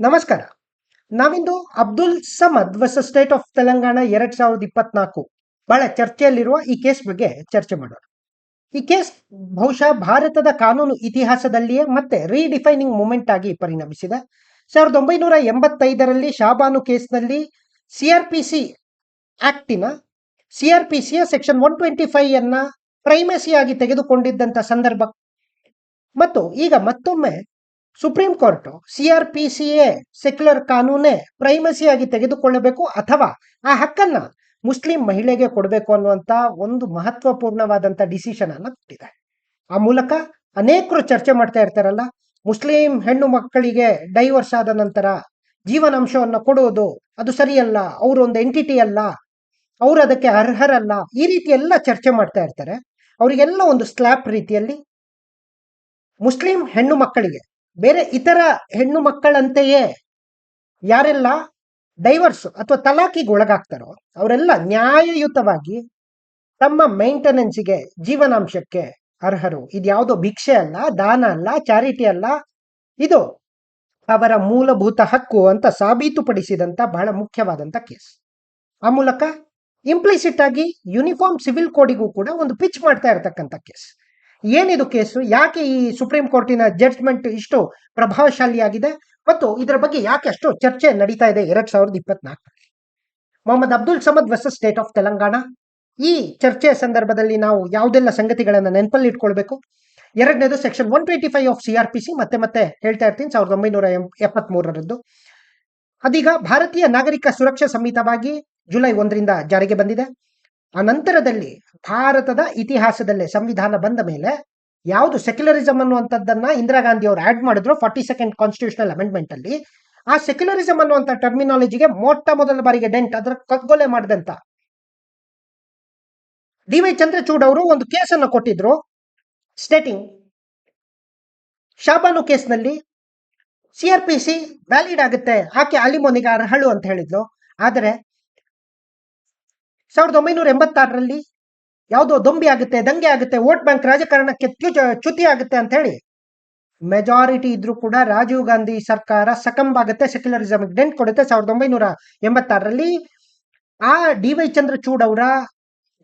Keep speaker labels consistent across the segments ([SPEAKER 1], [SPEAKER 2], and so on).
[SPEAKER 1] ನಮಸ್ಕಾರ. ನಾವಿಂದು Abdul Samad versus state of Telangana ಎರಡ್ ಸಾವಿರದ ಇಪ್ಪತ್ನಾಲ್ಕು ಬಹಳ ಚರ್ಚೆಯಲ್ಲಿರುವ ಈ ಕೇಸ್ ಬಗ್ಗೆ ಚರ್ಚೆ ಮಾಡೋಣ. ಈ ಕೇಸ್ ಬಹುಶಃ ಭಾರತದ ಕಾನೂನು ಇತಿಹಾಸದಲ್ಲಿಯೇ ಮತ್ತೆ ರೀಡಿಫೈನಿಂಗ್ ಮೂಮೆಂಟ್ ಆಗಿ ಪರಿಣಮಿಸಿದೆ. ಸಾವಿರದ ಒಂಬೈನೂರ ಎಂಬತ್ತೈದರಲ್ಲಿ ಶಾಬಾನು ಕೇಸ್ನಲ್ಲಿ ಸಿಆರ್ಪಿಸಿ ಆಕ್ಟಿನ ಸಿಆರ್ಪಿಸಿಯ ಸೆಕ್ಷನ್ ಒನ್ ಟ್ವೆಂಟಿ ಫೈವ್ ಅನ್ನ ಪ್ರೈಮಸಿಯಾಗಿ ತೆಗೆದುಕೊಂಡಿದ್ದಂಥ ಸಂದರ್ಭ. ಮತ್ತು ಈಗ ಮತ್ತೊಮ್ಮೆ ಸುಪ್ರೀಂ ಕೋರ್ಟ್ ಎ ಸೆಕ್ಯುಲರ್ ಕಾನೂನೇ ಪ್ರೈಮಸಿಯಾಗಿ ತೆಗೆದುಕೊಳ್ಳಬೇಕು ಅಥವಾ ಆ ಹಕ್ಕನ್ನ ಮುಸ್ಲಿಂ ಮಹಿಳೆಗೆ ಕೊಡಬೇಕು ಅನ್ನುವಂತ ಒಂದು ಮಹತ್ವಪೂರ್ಣವಾದಂತ ಡಿಸಿಷನ್ ಅನ್ನ ಕೊಟ್ಟಿದೆ. ಆ ಮೂಲಕ ಅನೇಕರು ಚರ್ಚೆ ಮಾಡ್ತಾ ಇರ್ತಾರಲ್ಲ, ಮುಸ್ಲಿಂ ಹೆಣ್ಣು ಮಕ್ಕಳಿಗೆ ಡೈವರ್ಸ್ ಆದ ನಂತರ ಜೀವನಾಂಶವನ್ನು ಕೊಡುವುದು ಅದು ಸರಿಯಲ್ಲ ಅವರು ಒಂದು ಎಂಟಿಟಿ ಅಲ್ಲ, ಅವರು ಅದಕ್ಕೆ ಅರ್ಹರಲ್ಲ, ಈ ರೀತಿ ಎಲ್ಲ ಚರ್ಚೆ ಮಾಡ್ತಾ ಇರ್ತಾರೆ. ಅವರಿಗೆಲ್ಲ ಒಂದು ಸ್ಲ್ಯಾಪ್ ರೀತಿಯಲ್ಲಿ ಮುಸ್ಲಿಂ ಹೆಣ್ಣು ಮಕ್ಕಳಿಗೆ ಬೇರೆ ಇತರ ಹೆಣ್ಣು ಮಕ್ಕಳಂತೆಯೇ ಯಾರೆಲ್ಲ ಡೈವರ್ಸ್ ಅಥವಾ ತಲಾಖಿಗೆ ಒಳಗಾಗ್ತಾರೋ ಅವರೆಲ್ಲ ನ್ಯಾಯಯುತವಾಗಿ ತಮ್ಮ ಮೇಂಟೆನೆನ್ಸ್ಗೆ ಜೀವನಾಂಶಕ್ಕೆ ಅರ್ಹರು. ಇದು ಯಾವುದೋ ಭಿಕ್ಷೆ ಅಲ್ಲ, ದಾನ ಅಲ್ಲ, ಚಾರಿಟಿ ಅಲ್ಲ. ಇದು ಅವರ ಮೂಲಭೂತ ಹಕ್ಕು ಅಂತ ಸಾಬೀತುಪಡಿಸಿದಂತ ಬಹಳ ಮುಖ್ಯವಾದಂತ ಕೇಸ್. ಆ ಮೂಲಕ ಇಂಪ್ಲಿಸಿಟ್ ಆಗಿ ಯೂನಿಫಾರ್ಮ್ ಸಿವಿಲ್ ಕೋಡಿಗೂ ಕೂಡ ಒಂದು ಪಿಚ್ ಮಾಡ್ತಾ ಇರತಕ್ಕಂಥ ಕೇಸ್. ಏನಿದು ಕೇಸು? ಯಾಕೆ ಈ ಸುಪ್ರೀಂ ಕೋರ್ಟಿನ ಜಡ್ಜ್ಮೆಂಟ್ ಇಷ್ಟು ಪ್ರಭಾವಶಾಲಿಯಾಗಿದೆ? ಮತ್ತು ಇದರ ಬಗ್ಗೆ ಯಾಕೆ ಅಷ್ಟು ಚರ್ಚೆ ನಡೀತಾ ಇದೆ ಎರಡ್ ಸಾವಿರದ ಇಪ್ಪತ್ನಾಲ್ಕರಲ್ಲಿ? Mohammed Abdul Samad versus state of Telangana. ಈ ಚರ್ಚೆಯ ಸಂದರ್ಭದಲ್ಲಿ ನಾವು ಯಾವುದೆಲ್ಲ ಸಂಗತಿಗಳನ್ನು ನೆನಪಲ್ಲಿ ಇಟ್ಕೊಳ್ಬೇಕು ಎರಡನೇದು section one twenty five of C R P C ಮತ್ತೆ ಮತ್ತೆ ಹೇಳ್ತಾ ಇರ್ತೀನಿ, ಸಾವಿರದ ಒಂಬೈನೂರ ಎಪ್ಪತ್ತ್ ಮೂರರದ್ದು ಅದೀಗ ಭಾರತೀಯ ನಾಗರಿಕ ಸುರಕ್ಷಾ ಸಂಹಿತವಾಗಿ ಜುಲೈ ಒಂದರಿಂದ ಜಾರಿಗೆ ಬಂದಿದೆ. ಆ ನಂತರದಲ್ಲಿ ಭಾರತದ ಇತಿಹಾಸದಲ್ಲೇ ಸಂವಿಧಾನ ಬಂದ ಮೇಲೆ ಯಾವುದು ಸೆಕ್ಯುಲರಿಸಮ್ ಅನ್ನುವಂಥದ್ದನ್ನ ಇಂದಿರಾ ಗಾಂಧಿ ಅವರು ಆಡ್ ಮಾಡಿದ್ರು ಫಾರ್ಟಿ ಸೆಕೆಂಡ್ ಕಾನ್ಸ್ಟಿಟ್ಯೂಷನಲ್ ಅಮೆಂಡ್ಮೆಂಟ್ ಅಲ್ಲಿ. ಆ ಸೆಕ್ಯುಲರಿಸಮ್ ಅನ್ನುವಂಥ ಟರ್ಮಿನಾಲಜಿಗೆ ಮೊಟ್ಟ ಮೊದಲ ಬಾರಿಗೆ ಡೆಂಟ್ ಅದರ ಕಗ್ಗೊಲೆ ಮಾಡಿದಂತ. ಡಿ ವೈ ಚಂದ್ರಚೂಡ್ ಅವರು ಒಂದು ಕೇಸನ್ನು ಕೊಟ್ಟಿದ್ರು. ಸ್ಟೇಟಿಂಗ್ ಶಾಬಾನು ಕೇಸ್ನಲ್ಲಿ C R P C valid ಆಗುತ್ತೆ. ಆಕೆ ಅಲಿಮೋನಿಗೆ ಅರ್ಹಳು ಅಂತ ಹೇಳಿದ್ಲು. ಆದರೆ ಸಾವಿರದ ಒಂಬೈನೂರ ಎಂಬತ್ತಾರರಲ್ಲಿ ಯಾವುದೋ ದೊಂಬಿ ಆಗುತ್ತೆ, ದಂಗೆ ಆಗುತ್ತೆ, ವೋಟ್ ಬ್ಯಾಂಕ್ ರಾಜಕಾರಣಕ್ಕೆ ಚ್ಯುತ ಆಗುತ್ತೆ ಅಂತ ಹೇಳಿ ಮೆಜಾರಿಟಿ ಇದ್ರೂ ಕೂಡ ರಾಜೀವ್ ಗಾಂಧಿ ಸರ್ಕಾರ ಸಕಂಬ್ ಆಗುತ್ತೆ ಸೆಕ್ಯುಲರಿಸಮ್ ಡೆಂಟ್ ಕೊಡುತ್ತೆ ಸಾವಿರದ ಒಂಬೈನೂರ ಎಂಬತ್ತಾರರಲ್ಲಿ. ಆ ಡಿ ವೈ ಚಂದ್ರಚೂಡ್ ಅವರ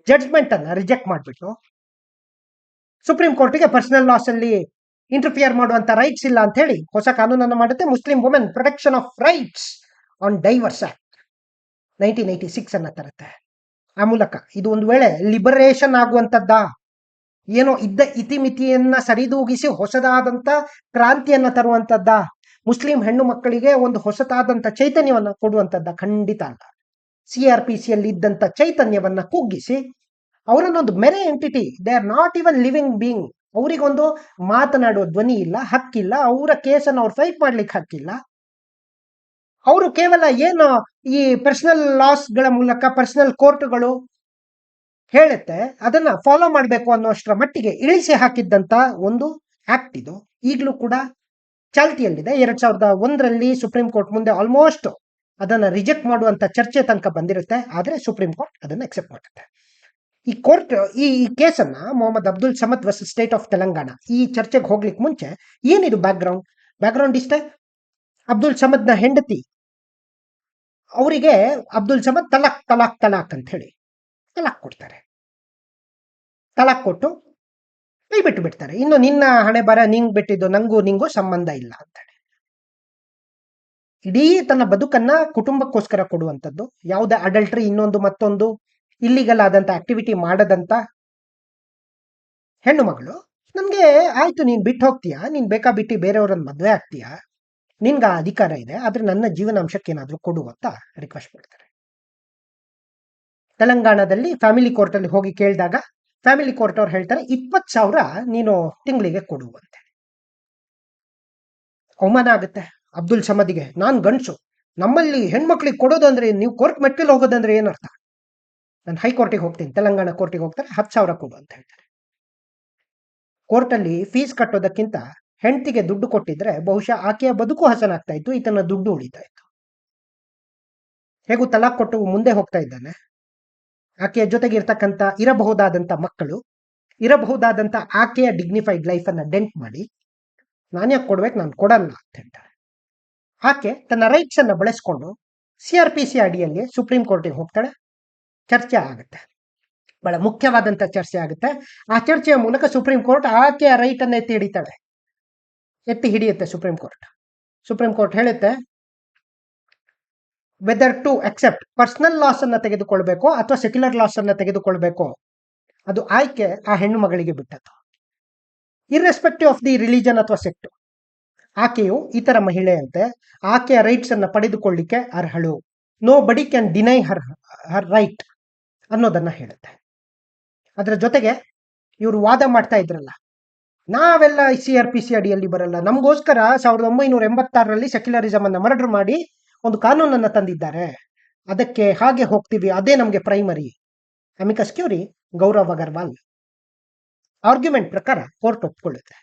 [SPEAKER 1] ಜಡ್ಜ್ಮೆಂಟ್ ಅನ್ನ ರಿಜೆಕ್ಟ್ ಮಾಡಿಬಿಟ್ಟು ಸುಪ್ರೀಂ ಕೋರ್ಟ್ಗೆ ಪರ್ಸನಲ್ ಲಾಸ್ ಅಲ್ಲಿ ಇಂಟರ್ಫಿಯರ್ ಮಾಡುವಂತ ರೈಟ್ಸ್ ಇಲ್ಲ ಅಂತ ಹೇಳಿ ಹೊಸ ಕಾನೂನನ್ನು ಮಾಡುತ್ತೆ. Muslim women protection of rights on divorce act nineteen eighty six ಅನ್ನ ತರುತ್ತೆ. ಆ ಮೂಲಕ. ಇದು ಒಂದು ವೇಳೆ ಲಿಬರೇಷನ್ ಆಗುವಂಥದ್ದಾ? ಏನೋ ಇದ್ದ ಇತಿಮಿತಿಯನ್ನ ಸರಿದೂಗಿಸಿ ಹೊಸದಾದಂತ ಕ್ರಾಂತಿಯನ್ನ ತರುವಂತದ್ದ ಮುಸ್ಲಿಂ ಹೆಣ್ಣು ಮಕ್ಕಳಿಗೆ ಒಂದು ಹೊಸತಾದಂತ ಚೈತನ್ಯವನ್ನ ಕೊಡುವಂತದ್ದ ಖಂಡಿತ ಅಲ್ಲ. ಸಿ ಆರ್ ಪಿ ಸಿಯಲ್ಲಿ ಇದ್ದಂತ ಚೈತನ್ಯವನ್ನ ಕುಗ್ಗಿಸಿ ಅವರನ್ನೊಂದು mere entity they are not even living being ಅವರಿಗೊಂದು ಮಾತನಾಡುವ ಧ್ವನಿ ಇಲ್ಲ, ಹಕ್ಕಿಲ್ಲ, ಅವರ ಕೇಸನ್ನು ಅವ್ರು ಫೈಟ್ ಮಾಡ್ಲಿಕ್ಕೆ ಹಕ್ಕಿಲ್ಲ. ಅವರು ಕೇವಲ ಏನು ಈ ಪರ್ಸನಲ್ ಲಾಸ್ಗಳ ಮೂಲಕ ಪರ್ಸನಲ್ ಕೋರ್ಟ್ಗಳು ಹೇಳುತ್ತೆ, ಅದನ್ನ ಫಾಲೋ ಮಾಡಬೇಕು ಅನ್ನೋಷ್ಟರ ಮಟ್ಟಿಗೆ ಇಳಿಸಿ ಹಾಕಿದ್ದಂತ ಒಂದು ಆಕ್ಟ್ ಇದು. ಈಗಲೂ ಕೂಡ ಚಾಲ್ತಿಯಲ್ಲಿದೆ. ಎರಡ್ ಸಾವಿರದ ಒಂದರಲ್ಲಿ ಸುಪ್ರೀಂ ಕೋರ್ಟ್ ಮುಂದೆ ಆಲ್ಮೋಸ್ಟ್ ಅದನ್ನ ರಿಜೆಕ್ಟ್ ಮಾಡುವಂತ ಚರ್ಚೆ ತನಕ ಬಂದಿರುತ್ತೆ. ಆದರೆ ಸುಪ್ರೀಂ ಕೋರ್ಟ್ ಅದನ್ನ ಅಕ್ಸೆಪ್ಟ್ ಮಾಡುತ್ತೆ. ಈ ಕೋರ್ಟ್ ಈ ಈ ಕೇಸನ್ನ Mohammed Abdul Samad versus state of Telangana ಈ ಚರ್ಚೆಗೆ ಹೋಗ್ಲಿಕ್ಕೆ ಮುಂಚೆ ಏನಿದು ಬ್ಯಾಕ್ ಗ್ರೌಂಡ್ ಬ್ಯಾಕ್ ಇಷ್ಟೇ? ಅಬ್ದುಲ್ ಸಮದ್ನ ಹೆಂಡತಿ. ಅವರಿಗೆ ಅಬ್ದುಲ್ ಸಮದ್ ತಲಾಕ್ ತಲಾಕ್ ತಲಾಕ್ ಅಂತ ಹೇಳಿ ತಲಾಕ್ ಕೊಡ್ತಾರೆ. ತಲಾಕ್ ಕೊಟ್ಟು ಕೈ ಬಿಟ್ಟು ಬಿಡ್ತಾರೆ. ಇನ್ನು ನಿನ್ನ ಹಣೆ ಬರ, ನಿಂಗ್ ಬಿಟ್ಟಿದ್ದು ನಂಗೂ ನಿಂಗೂ ಸಂಬಂಧ ಇಲ್ಲ ಅಂತ ಹೇಳಿ. ಇಡೀ ತನ್ನ ಬದುಕನ್ನ ಕುಟುಂಬಕ್ಕೋಸ್ಕರ ಕೊಡುವಂಥದ್ದು. ಯಾವುದೇ ಅಡಲ್ಟ್ರಿ ಇನ್ನೊಂದು ಮತ್ತೊಂದು ಇಲ್ಲಿಗಲ್ ಆದಂತ ಆಕ್ಟಿವಿಟಿ ಮಾಡದಂತ ಹೆಣ್ಣು ಮಗಳು. ನನ್ಗೆ, ಆಯ್ತು ನೀನ್ ಬಿಟ್ಟು ಹೋಗ್ತೀಯಾ? ನೀನ್ ಬೇಕಾ ಬಿಟ್ಟು ಬೇರೆಯವ್ರನ್ನ ಮದ್ವೆ ಆಗ್ತೀಯಾ? ನಿನ್ಗೆ ಆ ಅಧಿಕಾರ ಇದೆ, ಆದ್ರೆ ನನ್ನ ಜೀವನಾಂಶಕ್ಕೆ ಏನಾದರೂ ಕೊಡು ಅಂತ ರಿಕ್ವೆಸ್ಟ್ ಮಾಡ್ತಾರೆ. ತೆಲಂಗಾಣದಲ್ಲಿ ಫ್ಯಾಮಿಲಿ ಕೋರ್ಟ್ ಅಲ್ಲಿ ಹೋಗಿ ಕೇಳಿದಾಗ ಫ್ಯಾಮಿಲಿ ಕೋರ್ಟ್ ಅವ್ರು ಹೇಳ್ತಾರೆ ಇಪ್ಪತ್ ಸಾವಿರ ನೀನು ತಿಂಗಳಿಗೆ ಕೊಡುವಂತೆ ಅವಮಾನ ಆಗುತ್ತೆ. ಅಬ್ದುಲ್ ಸಮದಿಗೆ, ನಾನ್ ಗಂಡಸು, ನಮ್ಮಲ್ಲಿ ಹೆಣ್ಮಕ್ಳಿಗೆ ಕೊಡೋದು ಅಂದ್ರೆ ನೀವು ಕೋರ್ಟ್ ಮೆಟ್ಟಿಲು ಹೋಗೋದಂದ್ರೆ ಏನರ್ಥ? ನಾನು ಹೈಕೋರ್ಟಿಗೆ ಹೋಗ್ತೀನಿ, ತೆಲಂಗಾಣ ಕೋರ್ಟಿಗೆ ಹೋಗ್ತಾರೆ, ಹತ್ತು ಸಾವಿರ ಕೊಡು ಅಂತ ಹೇಳ್ತಾರೆ. ಕೋರ್ಟಲ್ಲಿ ಫೀಸ್ ಕಟ್ಟೋದಕ್ಕಿಂತ ಹೆಂಡತಿಗೆ ದುಡ್ಡು ಕೊಟ್ಟಿದ್ರೆ ಬಹುಶಃ ಆಕೆಯ ಬದುಕು ಹಸನಾಗ್ತಾ ಇತ್ತು ಈತನ ದುಡ್ಡು ಉಳಿತಾ ಇತ್ತು ಹೇಗೂ ತಲಾಕ್ ಕೊಟ್ಟು ಮುಂದೆ ಹೋಗ್ತಾ ಇದ್ದಾನೆ. ಆಕೆಯ ಜೊತೆಗೆ ಇರ್ತಕ್ಕಂಥ ಇರಬಹುದಾದಂಥ ಮಕ್ಕಳು, ಇರಬಹುದಾದಂಥ ಆಕೆಯ ಡಿಗ್ನಿಫೈಡ್ ಲೈಫ್ ಅನ್ನ ಡೆಂಟ್ ಮಾಡಿ, ನಾನು ಯಾಕೆ ಕೊಡ್ಬೇಕು, ನಾನು ಕೊಡಲ್ಲ ಅಂತ ಹೇಳ್ತಾರೆ. ಆಕೆ ತನ್ನ ರೈಟ್ಸ್ ಅನ್ನ ಬಳಸ್ಕೊಂಡು ಸಿ ಆರ್ ಪಿ ಸಿ ಅಡಿಯಲ್ಲಿ ಸುಪ್ರೀಂ ಕೋರ್ಟಿಗೆ ಹೋಗ್ತಾಳೆ. ಚರ್ಚೆ ಆಗುತ್ತೆ. ಬಹಳ ಮುಖ್ಯವಾದಂತ ಚರ್ಚೆ ಆಗುತ್ತೆ. ಆ ಚರ್ಚೆಯ ಮೂಲಕ ಸುಪ್ರೀಂ ಕೋರ್ಟ್ ಆಕೆಯ ರೈಟ್ ಅನ್ನ ಎತ್ತಿ ಹಿಡಿತಾಳೆ ಎತ್ತಿ ಹಿಡಿಯುತ್ತೆ ಸುಪ್ರೀಂ ಕೋರ್ಟ್ ಸುಪ್ರೀಂ ಕೋರ್ಟ್ ಹೇಳುತ್ತೆ whether to accept personal laws ಅನ್ನ ತೆಗೆದುಕೊಳ್ಬೇಕು ಅಥವಾ ಸೆಕ್ಯುಲರ್ ಲಾಸ್ ಅನ್ನ ತೆಗೆದುಕೊಳ್ಬೇಕು, ಅದು ಆಯ್ಕೆ ಆ ಹೆಣ್ಣು ಮಗಳಿಗೆ ಬಿಟ್ಟದ್ದು. ಇರ್ರೆಸ್ಪೆಕ್ಟಿವ್ ಆಫ್ ದಿ ರಿಲಿಜನ್ ಅಥವಾ ಸೆಕ್ಟ್ ಆಕೆಯು ಇತರ ಮಹಿಳೆಯಂತೆ ಆಕೆಯ ರೈಟ್ಸ್ ಅನ್ನ ಪಡೆದುಕೊಳ್ಳಿಕ್ಕೆ ಅರ್ಹಳು. Nobody can deny her her right ಅನ್ನೋದನ್ನ ಹೇಳುತ್ತೆ. ಅದರ ಜೊತೆಗೆ ಇವರು ವಾದ ಮಾಡ್ತಾ ಇದ್ರಲ್ಲ ನಾವೆಲ್ಲ ಸಿ ಆರ್ ಪಿ ಸಿ ಅಡಿಯಲ್ಲಿ ಬರಲ್ಲ. ನಮಗೋಸ್ಕರ ಸಾವಿರದ ಒಂಬೈನೂರ ಎಂಬತ್ತಾರರಲ್ಲಿ ಸೆಕ್ಯುಲರಿಸಮ್ ಅನ್ನ ಮರ್ಡರ್ ಮಾಡಿ ಒಂದು ಕಾನೂನನ್ನ ತಂದಿದ್ದಾರೆ. ಅದಕ್ಕೆ ಹಾಗೆ ಹೋಗ್ತೀವಿ. ಅದೇ ನಮಗೆ primary amicus curiae Gaurav Agarwal. Argument ಪ್ರಕಾರ ಕೋರ್ಟ್ ಒಪ್ಕೊಳ್ಳುತ್ತೆ.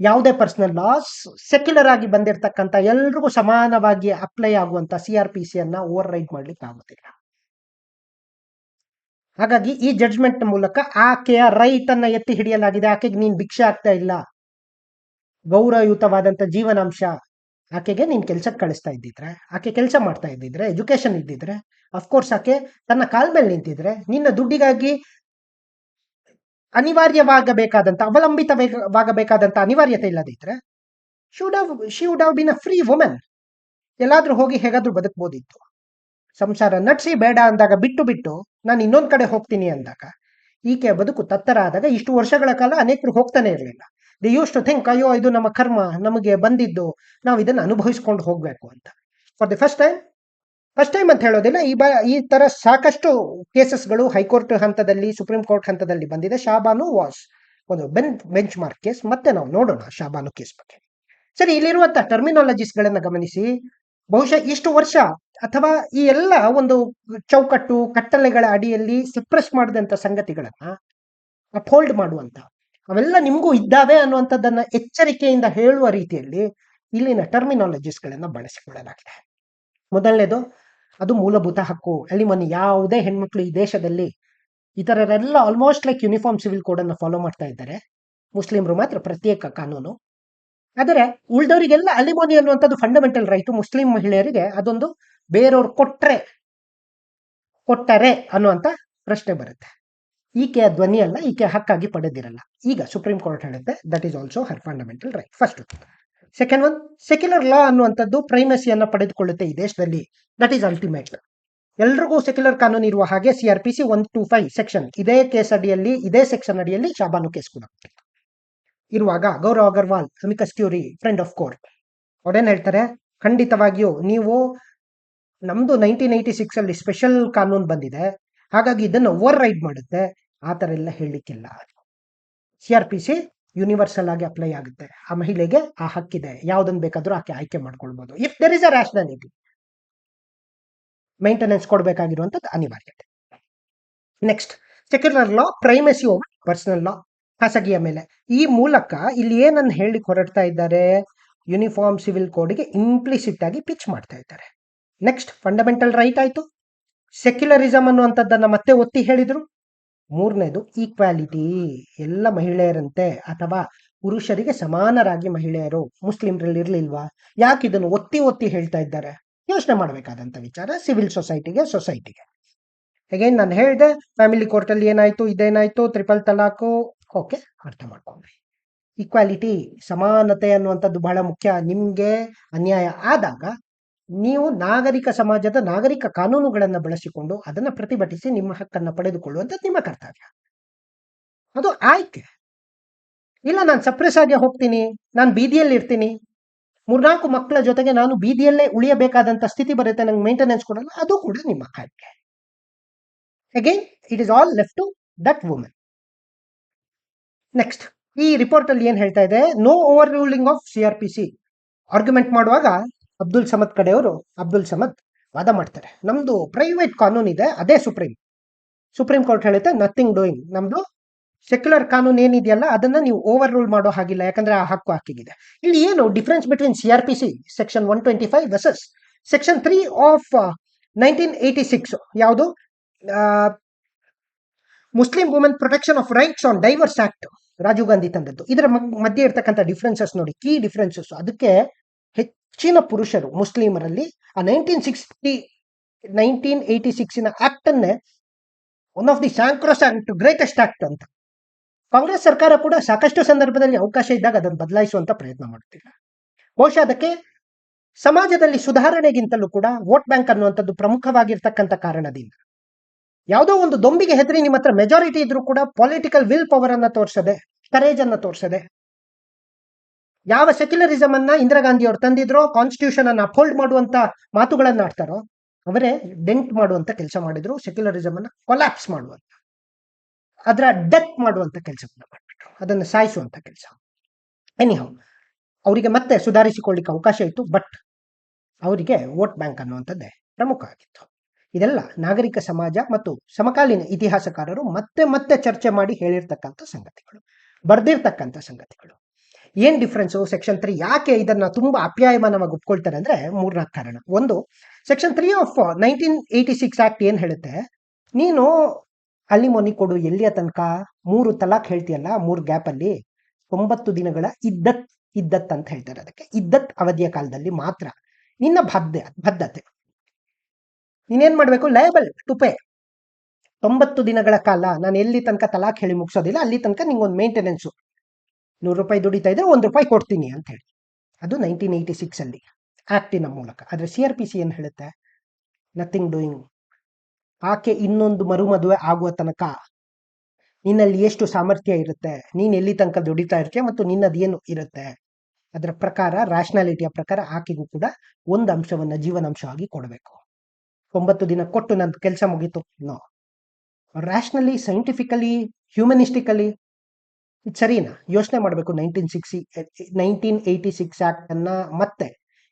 [SPEAKER 1] ಯಾವುದೇ ಪರ್ಸನಲ್ ಲಾಸ್ ಸೆಕ್ಯುಲರ್ ಆಗಿ ಬಂದಿರತಕ್ಕಂಥ ಎಲ್ರಿಗೂ ಸಮಾನವಾಗಿ ಅಪ್ಲೈ ಆಗುವಂತ C R P C override ಮಾಡ್ಲಿಕ್ಕೆ ಆಗುತ್ತಿಲ್ಲ ಹಾಗಾಗಿ ಈ ಜಡ್ಜ್ಮೆಂಟ್ ಮೂಲಕ ಆಕೆಯ ರೈಟ್ ಅನ್ನ ಎತ್ತಿ ಹಿಡಿಯಲಾಗಿದೆ. ಆಕೆಗೆ ನೀನ್ ಭಿಕ್ಷೆ ಆಗ್ತಾ ಇಲ್ಲ. ಗೌರವಯುತವಾದಂತ ಜೀವನಾಂಶ. ಆಕೆಗೆ ನೀನ್ ಕೆಲ್ಸಕ್ಕೆ ಕಳಿಸ್ತಾ ಇದ್ದಿದ್ರೆ, ಆಕೆ ಕೆಲಸ ಮಾಡ್ತಾ ಇದ್ದಿದ್ರೆ ಎಜುಕೇಶನ್ ಇದ್ದಿದ್ರೆ ಅಫ್ಕೋರ್ಸ್ ಆಕೆ ತನ್ನ ಕಾಲ್ ಮೇಲೆ ನಿಂತಿದ್ರೆ, ನಿನ್ನ ದುಡ್ಡಿಗಾಗಿ ಅನಿವಾರ್ಯವಾಗಬೇಕಾದಂತ, ಅವಲಂಬಿತವಾಗಬೇಕಾದಂತ ಅನಿವಾರ್ಯತೆ ಇಲ್ಲದಿದ್ರೆ she would have been a free women ಎಲ್ಲಾದ್ರೂ ಹೋಗಿ ಹೇಗಾದ್ರೂ ಬದುಕಬಹುದಿತ್ತು ಸಂಸಾರ ನಡೆಸಿ ಬೇಡ ಅಂದಾಗ ಬಿಟ್ಟು ಬಿಟ್ಟು ನಾನು ಇನ್ನೊಂದು ಕಡೆ ಹೋಗ್ತೀನಿ ಅಂದಾಗ ಈಕೆ ಬದುಕು ತತ್ತರ ಆದಾಗ ಇಷ್ಟು ವರ್ಷಗಳ ಕಾಲ ಅನೇಕರು ಹೋಗ್ತಾನೆ ಇರಲಿಲ್ಲ. ದಿ ಯೂಸ್ ಟು ಥಿಂಕ್ ಅಯ್ಯೋ, ಇದು ನಮ್ಮ ಕರ್ಮ, ನಮಗೆ ಬಂದಿದ್ದು, ನಾವು ಇದನ್ನು ಅನುಭವಿಸ್ಕೊಂಡು ಹೋಗಬೇಕು ಅಂತ. For the first time first time ಅಂತ ಹೇಳೋದಿಲ್ಲ, ಈ ಬ, ಈ ತರ ಸಾಕಷ್ಟು ಕೇಸಸ್ಗಳು ಹೈಕೋರ್ಟ್ ಹಂತದಲ್ಲಿ, ಸುಪ್ರೀಂ ಕೋರ್ಟ್ ಹಂತದಲ್ಲಿ ಬಂದಿದೆ. ಶಾಬಾನು ವಾಸ್ ಒಂದು ಬೆನ್ ಬೆಂಚ್ ಮಾರ್ಕ್ ಕೇಸ್. ಮತ್ತೆ ನಾವು ನೋಡೋಣ ಶಾಬಾನು ಕೇಸ್ ಬಗ್ಗೆ. ಸರಿ ಇಲ್ಲಿರುವಂತಹ ಟರ್ಮಿನಾಲಜೀಸ್ ಗಳನ್ನ ಗಮನಿಸಿ. ಬಹುಶಃ ಇಷ್ಟು ವರ್ಷ ಅಥವಾ ಈ ಎಲ್ಲ ಒಂದು ಚೌಕಟ್ಟು, ಕಟ್ಟಲೆಗಳ ಅಡಿಯಲ್ಲಿ ಸಪ್ರೆಸ್ ಮಾಡಿದಂಥ ಸಂಗತಿಗಳನ್ನ ಅಪ್ಹೋಲ್ಡ್ ಮಾಡುವಂತ, ಅವೆಲ್ಲ ನಿಮಗೂ ಇದ್ದಾವೆ ಅನ್ನುವಂಥದ್ದನ್ನು ಎಚ್ಚರಿಕೆಯಿಂದ ಹೇಳುವ ರೀತಿಯಲ್ಲಿ ಇಲ್ಲಿನ ಟರ್ಮಿನಾಲಜಿಸ್ಗಳನ್ನು ಬಳಸಿಕೊಳ್ಳಲಾಗಿದೆ ಮೊದಲನೇದು, ಅದು ಮೂಲಭೂತ ಹಕ್ಕು. ಎಲಿಮನಿ ಯಾವುದೇ ಹೆಣ್ಮಕ್ಳು ಈ ದೇಶದಲ್ಲಿ ಇತರರೆಲ್ಲ almost like uniform civil code ಅನ್ನು ಫಾಲೋ ಮಾಡ್ತಾ ಇದ್ದಾರೆ. ಮುಸ್ಲಿಮರು ಮಾತ್ರ ಪ್ರತ್ಯೇಕ ಕಾನೂನು. ಆದರೆ ಉಳಿದವರಿಗೆಲ್ಲ ಅಲಿಮೋನಿ ಅನ್ನುವಂಥದ್ದು ಫಂಡಮೆಂಟಲ್ ರೈಟು ಮುಸ್ಲಿಂ ಮಹಿಳೆಯರಿಗೆ ಅದೊಂದು ಬೇರೆಯವ್ರು ಕೊಟ್ರೆ ಕೊಟ್ಟರೆ ಅನ್ನುವಂಥ ಪ್ರಶ್ನೆ ಬರುತ್ತೆ. ಈಕೆಯ ಧ್ವನಿ ಅಲ್ಲ, ಈಕೆ ಹಕ್ಕಾಗಿ ಪಡೆದಿರಲ್ಲ. ಈಗ ಸುಪ್ರೀಂ ಕೋರ್ಟ್ ಹೇಳುತ್ತೆ that is also her fundamental right first second one secular law ಅನ್ನುವಂಥದ್ದು ಪ್ರೈಮಸಿಯನ್ನು ಪಡೆದುಕೊಳ್ಳುತ್ತೆ ಈ ದೇಶದಲ್ಲಿ. ದಟ್ ಈಸ್ ಅಲ್ಟಿಮೇಟ್ ಎಲ್ರಿಗೂ ಸೆಕ್ಯುಲರ್ ಕಾನೂನು ಇರುವ ಹಾಗೆ C R P C one two five section ಇದೇ ಕೇಸ್ ಅಡಿಯಲ್ಲಿ, ಇದೇ ಸೆಕ್ಷನ್ ಅಡಿಯಲ್ಲಿ ಶಾಬಾನು ಕೇಸ್ ಕೂಡ ಇರುವಾಗ Gaurav Agarwal amicus curiae friend of court ಅವ್ರೇನ್ ಹೇಳ್ತಾರೆ? ಖಂಡಿತವಾಗಿಯೂ ನೀವು ನಮ್ದು ನೈನ್ಟೀನ್ ಏಯ್ಟಿ ಸಿಕ್ಸ್ ಅಲ್ಲಿ ಸ್ಪೆಷಲ್ ಕಾನೂನು ಬಂದಿದೆ. ಹಾಗಾಗಿ ಇದನ್ನು ಓವರ್ ರೈಡ್ ಮಾಡುತ್ತೆ. ಆ ಥರ ಎಲ್ಲ ಹೇಳಲಿಕ್ಕಿಲ್ಲ. C R P C universal ಆಗಿ ಅಪ್ಲೈ ಆಗುತ್ತೆ. ಆ ಮಹಿಳೆಗೆ ಆ ಹಕ್ಕಿದೆ. ಯಾವುದನ್ನು ಬೇಕಾದ್ರೂ ಆಕೆ ಆಯ್ಕೆ ಮಾಡ್ಕೊಳ್ಬೋದು. If there is a rationality maintenance ಕೊಡಬೇಕಾಗಿರುವಂಥದ್ದು ಅನಿವಾರ್ಯತೆ. Next secular law primacy over personal law ಖಾಸಗಿಯ ಮೇಲೆ. ಈ ಮೂಲಕ ಇಲ್ಲಿ ಏನನ್ನು ಹೇಳಿ ಹೊರಡ್ತಾ ಇದ್ದಾರೆ? ಯೂನಿಫಾರ್ಮ್ ಸಿವಿಲ್ ಕೋಡ್ಗೆ ಇಂಪ್ಲಿಸಿಟ್ ಆಗಿ ಪಿಚ್ ಮಾಡ್ತಾ ಇದ್ದಾರೆ. ನೆಕ್ಸ್ಟ್ ಫಂಡಮೆಂಟಲ್ ರೈಟ್ ಆಯಿತು. ಸೆಕ್ಯುಲರಿಸಮ್ ಅನ್ನುವಂಥದ್ದನ್ನು ಮತ್ತೆ ಒತ್ತಿ ಹೇಳಿದರು. ಮೂರನೇದು ಈಕ್ವಾಲಿಟಿ ಎಲ್ಲ ಮಹಿಳೆಯರಂತೆ ಅಥವಾ ಪುರುಷರಿಗೆ ಸಮಾನರಾಗಿ ಮಹಿಳೆಯರು, ಮುಸ್ಲಿಮ್ರಲ್ಲಿ ಇರಲಿಲ್ವಾ? ಯಾಕೆ ಇದನ್ನು ಒತ್ತಿ ಒತ್ತಿ ಹೇಳ್ತಾ ಇದ್ದಾರೆ? ಯೋಚನೆ ಮಾಡಬೇಕಾದಂಥ ವಿಚಾರ ಸಿವಿಲ್ ಸೊಸೈಟಿಗೆ ಸೊಸೈಟಿಗೆ ಅಗೇನ್ ನಾನು ಹೇಳಿದೆ ಫ್ಯಾಮಿಲಿ ಕೋರ್ಟಲ್ಲಿ ಏನಾಯಿತು, ಇದೇನಾಯಿತು ತ್ರಿಪಲ್ ತಲಾಕು. ಓಕೆ ಅರ್ಥ ಮಾಡ್ಕೊಂಡ್ರಿ ಈಕ್ವಾಲಿಟಿ ಸಮಾನತೆ ಅನ್ನುವಂಥದ್ದು ಬಹಳ ಮುಖ್ಯ. ನಿಮಗೆ ಅನ್ಯಾಯ ಆದಾಗ ನೀವು ನಾಗರಿಕ ಸಮಾಜದ ನಾಗರಿಕ ಕಾನೂನುಗಳನ್ನು ಬಳಸಿಕೊಂಡು ಅದನ್ನ ಪ್ರತಿಭಟಿಸಿ ನಿಮ್ಮ ಹಕ್ಕನ್ನ ಪಡೆದುಕೊಳ್ಳುವಂಥದ್ದು ನಿಮ್ಮ ಕರ್ತವ್ಯ. ಅದು ಆಯ್ಕೆ. ಇಲ್ಲ, ನಾನು ಸಪ್ರೆಸ್ ಆಗಿ ಹೋಗ್ತೀನಿ, ನಾನು ಬೀದಿಯಲ್ಲಿ ಇರ್ತೀನಿ. ಮೂರ್ನಾಲ್ಕು ಮಕ್ಕಳ ಜೊತೆಗೆ ನಾನು ಬೀದಿಯಲ್ಲೇ ಉಳಿಯಬೇಕಾದಂತ ಸ್ಥಿತಿ ಬರುತ್ತೆ, ನಂಗೆ ಮೇಂಟೆನೆನ್ಸ್ ಕೊಡಲ್ಲ, ಅದು ಕೂಡ ನಿಮ್ಮ ಆಯ್ಕೆ. Again it is all left to that women next ಈ ರಿಪೋರ್ಟ್ ಅಲ್ಲಿ ಏನ್ ಹೇಳ್ತಾ ಇದೆ? No overruling of C R P C argument ಮಾಡುವಾಗ ಅಬ್ದುಲ್ ಸಮದ್ ಕಡೆಯವರು ಅಬ್ದುಲ್ ಸಮದ್ ವಾದ ಮಾಡ್ತಾರೆ. ನಮ್ದು ಪ್ರೈವೇಟ್ ಕಾನೂನು ಇದೆ, ಅದೇ ಸುಪ್ರೀಂ. ಸುಪ್ರೀಂ ಕೋರ್ಟ್ ಹೇಳುತ್ತೆ ನಥಿಂಗ್ ಡೂಯಿಂಗ್ ನಮ್ದು ಸೆಕ್ಯುಲರ್ ಕಾನೂನು ಏನಿದೆಯಲ್ಲ, ಅದನ್ನ ನೀವು ಓವರ್ ರೂಲ್ ಮಾಡೋ ಹಾಗಿಲ್ಲ, ಯಾಕಂದ್ರೆ ಆ ಹಕ್ಕು ಹಾಕಿಗಿದೆ. ಇಲ್ಲಿ ಏನು difference between C R P C section one twenty five versus section three of nineteen eighty six ಯಾವುದು? Muslim women protection of rights on divorce act Rajiv Gandhi ತಂದದ್ದು. ಇದರ ಮಧ್ಯೆ ಇರ್ತಕ್ಕಂಥ ಡಿಫ್ರೆನ್ಸಸ್ ನೋಡಿ ಕೀ ಡಿಫ್ರೆನ್ಸಸ್ ಅದಕ್ಕೆ ಚೀನ ಪುರುಷರು, ಮುಸ್ಲಿಮರಲ್ಲಿ ಆ ನೈನ್ಟೀನ್ ಸಿಕ್ಸ್ಟಿ ನೈನ್ಟೀನ್ ಏಯ್ಟಿ ಸಿಕ್ಸಿನ ಆಕ್ಟ್ ಅನ್ನೇ ಒನ್ ಆಫ್ ದಿ ಸ್ಯಾಂಕ್ರೋಸ್ ಆಕ್ಟ್ ಗ್ರೇಟೆಸ್ಟ್ ಆಕ್ಟ್ ಅಂತ. ಕಾಂಗ್ರೆಸ್ ಸರ್ಕಾರ ಕೂಡ ಸಾಕಷ್ಟು ಸಂದರ್ಭದಲ್ಲಿ ಅವಕಾಶ ಇದ್ದಾಗ ಅದನ್ನು ಬದಲಾಯಿಸುವಂತ ಪ್ರಯತ್ನ ಮಾಡುತ್ತಿಲ್ಲ ಬಹುಶಃ ಅದಕ್ಕೆ ಸಮಾಜದಲ್ಲಿ ಸುಧಾರಣೆಗಿಂತಲೂ ಕೂಡ ವೋಟ್ ಬ್ಯಾಂಕ್ ಅನ್ನುವಂಥದ್ದು ಪ್ರಮುಖವಾಗಿರ್ತಕ್ಕಂಥ ಕಾರಣದಿಂದ. ಯಾವುದೋ ಒಂದು ದೊಂಬಿಗೆ ಹೆದರಿ ನಿಮ್ಮ ಹತ್ರ ಮೆಜಾರಿಟಿ ಇದ್ರೂ ಕೂಡ ಪೊಲಿಟಿಕಲ್ ವಿಲ್ ಪವರ್ ಅನ್ನ ತೋರಿಸದೆ ಕರೇಜ್ ಅನ್ನ ತೋರಿಸದೆ ಯಾವ ಸೆಕ್ಯುಲರಿಸಮ್ ಅನ್ನ ಇಂದಿರಾ ಗಾಂಧಿ ಅವರು ತಂದಿದ್ರೋ ಕಾನ್ಸ್ಟಿಟ್ಯೂಷನ್ ಅನ್ನ ಅಪ್ಹೋಲ್ಡ್ ಮಾಡುವಂತ ಮಾತುಗಳನ್ನ ಆಡ್ತಾರೋ, ಅವರೇ ಡೆಂಟ್ ಮಾಡುವಂತ ಕೆಲಸ ಮಾಡಿದ್ರು ಸೆಕ್ಯುಲರಿಸಮ್ ಅನ್ನ ಕೊಲಾಪ್ಸ್ ಮಾಡುವಂತ. ಅದರ ಡೆತ್ ಮಾಡುವಂತ ಕೆಲಸವನ್ನ ಮಾಡಿಬಿಟ್ರು. ಅದನ್ನು ಸಾಯಿಸುವಂತ ಕೆಲಸ. ಎನಿಹೌ ಅವರಿಗೆ ಮತ್ತೆ ಸುಧಾರಿಸಿಕೊಳ್ಳಿಕ್ಕೆ ಅವಕಾಶ ಇತ್ತು ಬಟ್ ಅವರಿಗೆ ವೋಟ್ ಬ್ಯಾಂಕ್ ಅನ್ನುವಂಥದ್ದೇ ಪ್ರಮುಖ ಆಗಿತ್ತು. ಇದೆಲ್ಲ ನಾಗರಿಕ ಸಮಾಜ ಮತ್ತು ಸಮಕಾಲೀನ ಇತಿಹಾಸಕಾರರು ಮತ್ತೆ ಮತ್ತೆ ಚರ್ಚೆ ಮಾಡಿ ಹೇಳಿರ್ತಕ್ಕಂಥ ಸಂಗತಿಗಳು. ಬರ್ದಿರ್ತಕ್ಕಂಥ ಸಂಗತಿಗಳು. ಏನ್ ಡಿಫ್ರೆನ್ಸು ಸೆಕ್ಷನ್ ತ್ರೀ ಯಾಕೆ ಇದನ್ನ ತುಂಬಾ ಅಪ್ಯಾಯಮಾನವಾಗಿ ಒಪ್ಕೊಳ್ತಾರೆ ಅಂದ್ರೆ ಮೂರ್ನಾಲ್ಕು ಕಾರಣ. ಒಂದು section three of nineteen eighty six act ಏನ್ ಹೇಳುತ್ತೆ? ನೀನು ಅಲ್ಲಿ ಮೊನಿ ಕೊಡು, ಎಲ್ಲಿಯ ತನಕ? ಮೂರು ತಲಾಕ್ ಹೇಳ್ತೀಯಲ್ಲ, ಮೂರು ಗ್ಯಾಪ್ ಅಲ್ಲಿ? ಒಂಬತ್ತು ದಿನಗಳ ಇದ್ದತ್ ಇದ್ದತ್ ಅಂತ ಹೇಳ್ತಾರೆ ಅದಕ್ಕೆ. ಇದ್ದತ್ ಅವಧಿಯ ಕಾಲದಲ್ಲಿ ಮಾತ್ರ. ನಿನ್ನ ಬದ್ಧ ಬದ್ಧತೆ ನೀನೇನ್ ಮಾಡಬೇಕು? ಲಯಬಲ್ ಟು ಪೇ ತೊಂಬತ್ತು ದಿನಗಳ ಕಾಲ. ನಾನು ಎಲ್ಲಿ ತನಕ ತಲಾಖ್ ಹೇಳಿ ಮುಗಿಸೋದಿಲ್ಲ, ಅಲ್ಲಿ ತನಕ ನಿಂಗೊಂದು ಮೇಂಟೆನೆನ್ಸು ನೂರು ರೂಪಾಯಿ ದುಡಿತಾ ಇದ್ರೆ ಒಂದು ರೂಪಾಯಿ ಕೊಡ್ತೀನಿ ಅಂತ ಹೇಳಿ. ಅದು ನೈನ್ಟೀನ್ ಏಯ್ಟಿ ಸಿಕ್ಸ್ ಅಲ್ಲಿ ಆಕ್ಟಿನ ಮೂಲಕ. ಆದರೆ ಸಿ ಆರ್ ಪಿ ಸಿ ಏನು ಹೇಳುತ್ತೆ? ನಥಿಂಗ್ ಡೂಯಿಂಗ್ ಆಕೆ ಇನ್ನೊಂದು ಮರುಮದುವೆ ಆಗುವ ತನಕ ನಿನ್ನಲ್ಲಿ ಎಷ್ಟು ಸಾಮರ್ಥ್ಯ ಇರುತ್ತೆ? ನೀನು ಎಲ್ಲಿ ತನಕ ದುಡಿತಾ ಇರ್ತೀಯ ಮತ್ತು ನಿನ್ನದೇನು ಇರುತ್ತೆ? ಅದರ ಪ್ರಕಾರ ರ್ಯಾಷನಾಲಿಟಿಯ ಪ್ರಕಾರ ಆಕೆಗೂ ಕೂಡ ಒಂದು ಅಂಶವನ್ನ ಜೀವನಾಂಶವಾಗಿ ಕೊಡಬೇಕು. ಒಂಬತ್ತು ದಿನ ಕೊಟ್ಟು ನನ್ನ ಕೆಲಸ ಮುಗೀತು. ನೋ. ರ್ಯಾಷನಲಿ ಸೈಂಟಿಫಿಕಲಿ ಹ್ಯೂಮನಿಸ್ಟಿಕಲಿ ಇದು ಸರಿನಾ? ಯೋಚನೆ ಮಾಡಬೇಕು nineteen sixty nineteen eighty six act ಅನ್ನ ಮತ್ತೆ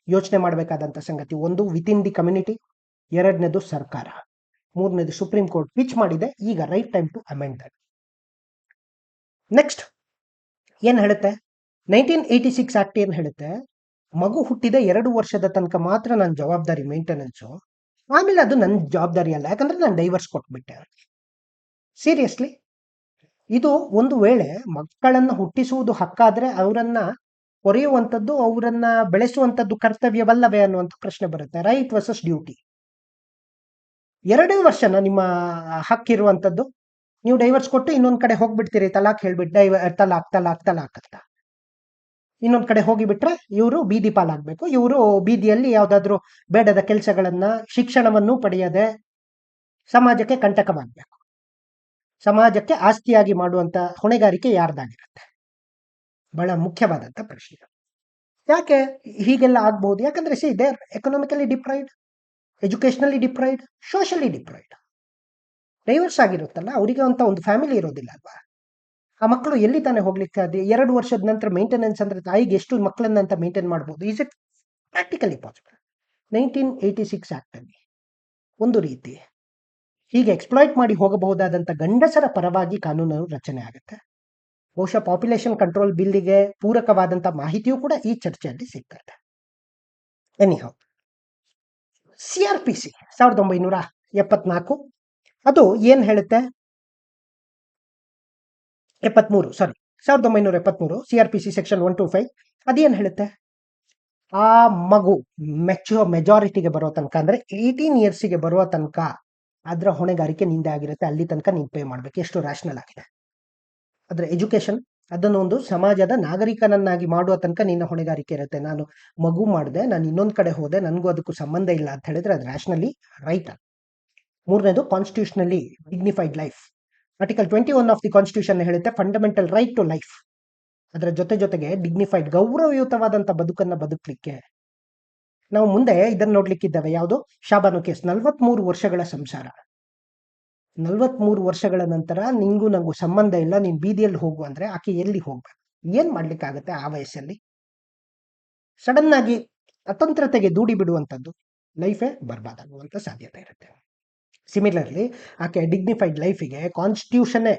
[SPEAKER 1] ಯೋಚನೆ ಮಾಡಬೇಕಾದಂಥ ಸಂಗತಿ. ಒಂದು ವಿತಿನ್ ದಿ ಕಮ್ಯುನಿಟಿ ಎರಡನೇದು, ಸರ್ಕಾರ. ಮೂರನೇದು ಸುಪ್ರೀಂ ಕೋರ್ಟ್ ಪಿಚ್ ಮಾಡಿದೆ. ಈಗ right time to amend that next ಏನ್ ಹೇಳುತ್ತೆ? ನೈನ್ಟೀನ್ ಏಯ್ಟಿ ಸಿಕ್ಸ್ ಆಕ್ಟ್ ಏನು ಹೇಳುತ್ತೆ? ಮಗು ಹುಟ್ಟಿದ ಎರಡು ವರ್ಷದ ತನಕ ಮಾತ್ರ ನನ್ನ ಜವಾಬ್ದಾರಿ ಮೇಂಟೆನೆನ್ಸು ಆಮೇಲೆ ಅದು ನನ್ನ ಜವಾಬ್ದಾರಿ ಅಲ್ಲ. ಯಾಕಂದ್ರೆ ನಾನು ಡೈವರ್ಸ್ ಕೊಟ್ಬಿಟ್ಟೆ. ಸೀರಿಯಸ್ಲಿ ಇದು ಒಂದು ವೇಳೆ ಮಕ್ಕಳನ್ನು ಹುಟ್ಟಿಸುವುದು ಹಕ್ಕಾದ್ರೆ ಅವರನ್ನ ಕೊರೆಯುವಂಥದ್ದು, ಅವರನ್ನ ಬೆಳೆಸುವಂಥದ್ದು ಕರ್ತವ್ಯವಲ್ಲವೇ ಅನ್ನುವಂಥ ಪ್ರಶ್ನೆ ಬರುತ್ತೆ. ರೈಟ್ ವರ್ಸಸ್ ಡ್ಯೂಟಿ ಎರಡೇ ವರ್ಷನ ನಿಮ್ಮ ಹಕ್ಕಿರುವಂಥದ್ದು ನೀವು ಡೈವರ್ಸ್ ಕೊಟ್ಟು ಇನ್ನೊಂದು ಕಡೆ ಹೋಗ್ಬಿಡ್ತೀರಿ, ತಲಾಕ್ ಹೇಳ್ಬಿಟ್ಟು ಡೈವ, ತಲಾಕ್ ತಲಾಕ್ ತಲಾಕ್ ಅಂತ. ಇನ್ನೊಂದ್ ಕಡೆ ಹೋಗಿಬಿಟ್ರೆ ಇವರು ಬೀದಿ ಪಾಲಾಗ್ಬೇಕು. ಇವರು ಬೀದಿಯಲ್ಲಿ ಯಾವುದಾದ್ರೂ ಬೇಡದ ಕೆಲಸಗಳನ್ನ, ಶಿಕ್ಷಣವನ್ನು ಪಡೆಯದೆ ಸಮಾಜಕ್ಕೆ ಕಂಟಕವಾಗಬೇಕು. ಸಮಾಜಕ್ಕೆ ಆಸ್ತಿಯಾಗಿ ಮಾಡುವಂತ ಹೊಣೆಗಾರಿಕೆ ಯಾರ್ದಾಗಿರುತ್ತೆ? ಬಹಳ ಮುಖ್ಯವಾದಂತ ಪ್ರಶ್ನೆ. ಯಾಕೆ ಹೀಗೆಲ್ಲ ಆಗ್ಬಹುದು? ಯಾಕಂದ್ರೆ see they economically deprived educationally deprived socially deprived divorce ಆಗಿರುತ್ತಲ್ಲ, ಅವರಿಗೆ ಅಂತ ಒಂದು ಫ್ಯಾಮಿಲಿ ಇರೋದಿಲ್ಲ ಅಲ್ವಾ? ಆ ಮಕ್ಕಳು ಎಲ್ಲಿ ತಾನೇ ಹೋಗ್ಲಿಕ್ಕೆ ಅದು ಎರಡು ವರ್ಷದ ನಂತರ ಮೇಂಟೆನೆನ್ಸ್ ಅಂದ್ರೆ ತಾಯಿಗೆ ಎಷ್ಟು ಮಕ್ಕಳನ್ನ ಅಂತ ಮೇಂಟೈನ್ ಮಾಡ್ಬೋದು? Is it practically possible nineteen eighty six act ಅಲ್ಲಿ ಒಂದು ರೀತಿ. ಹೀಗೆ ಎಕ್ಸ್ಪ್ಲಾಯ್ಟ್ ಮಾಡಿ ಹೋಗಬಹುದಾದಂಥ ಗಂಡಸರ ಪರವಾಗಿ ಕಾನೂನು ರಚನೆ ಆಗುತ್ತೆ. ಬಹುಶಃ ಪಾಪ್ಯುಲೇಷನ್ ಕಂಟ್ರೋಲ್ ಬಿಲ್ಲಿಗೆ ಪೂರಕವಾದಂಥ ಮಾಹಿತಿಯೂ ಕೂಡ ಈ ಚರ್ಚೆಯಲ್ಲಿ ಸಿಗ್ತದೆ. Any anyhow C R P C ಸಾವಿರದ ಒಂಬೈನೂರ ಎಪ್ಪತ್ನಾಲ್ಕು, ಅದು ಏನು ಹೇಳುತ್ತೆ? ಎಪ್ಪತ್ಮೂರು ಸಾರಿ ಸಾವಿರದ ಒಂಬೈನೂರ ಎಪ್ಪತ್ಮೂರು C R P C section one two five ಅದೇನು ಹೇಳುತ್ತೆ? ಆ ಮಗು ಮೆಚು ಮೆಜಾರಿಟಿಗೆ ಬರೋ ತನಕ ಅಂದ್ರೆ ಏಯ್ಟೀನ್ ಇಯರ್ಸಿಗೆ ಬರುವ ತನಕ ಅದರ ಹೊಣೆಗಾರಿಕೆ ನಿಂದೆ ಆಗಿರುತ್ತೆ. ಅಲ್ಲಿ ತನಕ ನೀನು ಪೇ ಮಾಡ್ಬೇಕು. ಎಷ್ಟು ರ್ಯಾಷನಲ್ ಆಗಿದೆ. ಅದರ ಎಜುಕೇಶನ್ ಅದನ್ನು ಒಂದು ಸಮಾಜದ ನಾಗರಿಕನನ್ನಾಗಿ ಮಾಡುವ ತನಕ ನಿನ್ನ ಹೊಣೆಗಾರಿಕೆ ಇರುತ್ತೆ. ನಾನು ಮಗು ಮಾಡಿದೆ, ನಾನು ಇನ್ನೊಂದು ಕಡೆ ಹೋದೆ, ನನಗೂ ಅದಕ್ಕೂ ಸಂಬಂಧ ಇಲ್ಲ ಅಂತ ಹೇಳಿದ್ರೆ ಅದು ರ್ಯಾಷನಲಿ ರೈಟ್ ಮೂರನೇದು constitutionally dignified life article twenty one of the constitution ಹೇಳುತ್ತೆ ಫಂಡಮೆಂಟಲ್ ರೈಟ್ ಟು ಲೈಫ್ ಅದರ ಜೊತೆ ಜೊತೆಗೆ ಡಿಗ್ನಿಫೈಡ್ ಗೌರವಯುತವಾದಂತ ಬದುಕನ್ನ ಬದುಕಲಿಕ್ಕೆ ನಾವು ಮುಂದೆ ಇದನ್ನು ನೋಡ್ಲಿಕ್ಕಿದ್ದಾವೆ. ಯಾವುದು? ಶಾಬಾನು ಕೇಸ್. ನಲ್ವತ್ಮೂರು ವರ್ಷಗಳ ಸಂಸಾರ. ನಲ್ವತ್ಮೂರು ವರ್ಷಗಳ ನಂತರ ನಿಂಗೂ ನಂಗೂ ಸಂಬಂಧ ಇಲ್ಲ. ನೀನ್ ಬೀದಿಯಲ್ಲಿ ಹೋಗು ಅಂದ್ರೆ ಆಕೆ ಎಲ್ಲಿ ಹೋಗ್ಬೇಕು? ಏನ್ ಮಾಡ್ಲಿಕ್ಕಾಗತ್ತೆ ಆ ವಯಸ್ಸಲ್ಲಿ? ಸಡನ್ ಆಗಿ ಅತಂತ್ರತೆಗೆ ದೂಡಿ ಬಿಡುವಂಥದ್ದು ಲೈಫೇ ಬರ್ಬಾದಾಗುವಂಥ ಸಾಧ್ಯತೆ ಇರುತ್ತೆ. ಸಿಮಿಲರ್ಲಿ ಆಕೆ ಡಿಗ್ನಿಫೈಡ್ ಲೈಫಿಗೆ ಕಾನ್ಸ್ಟಿಟ್ಯೂಷನೇ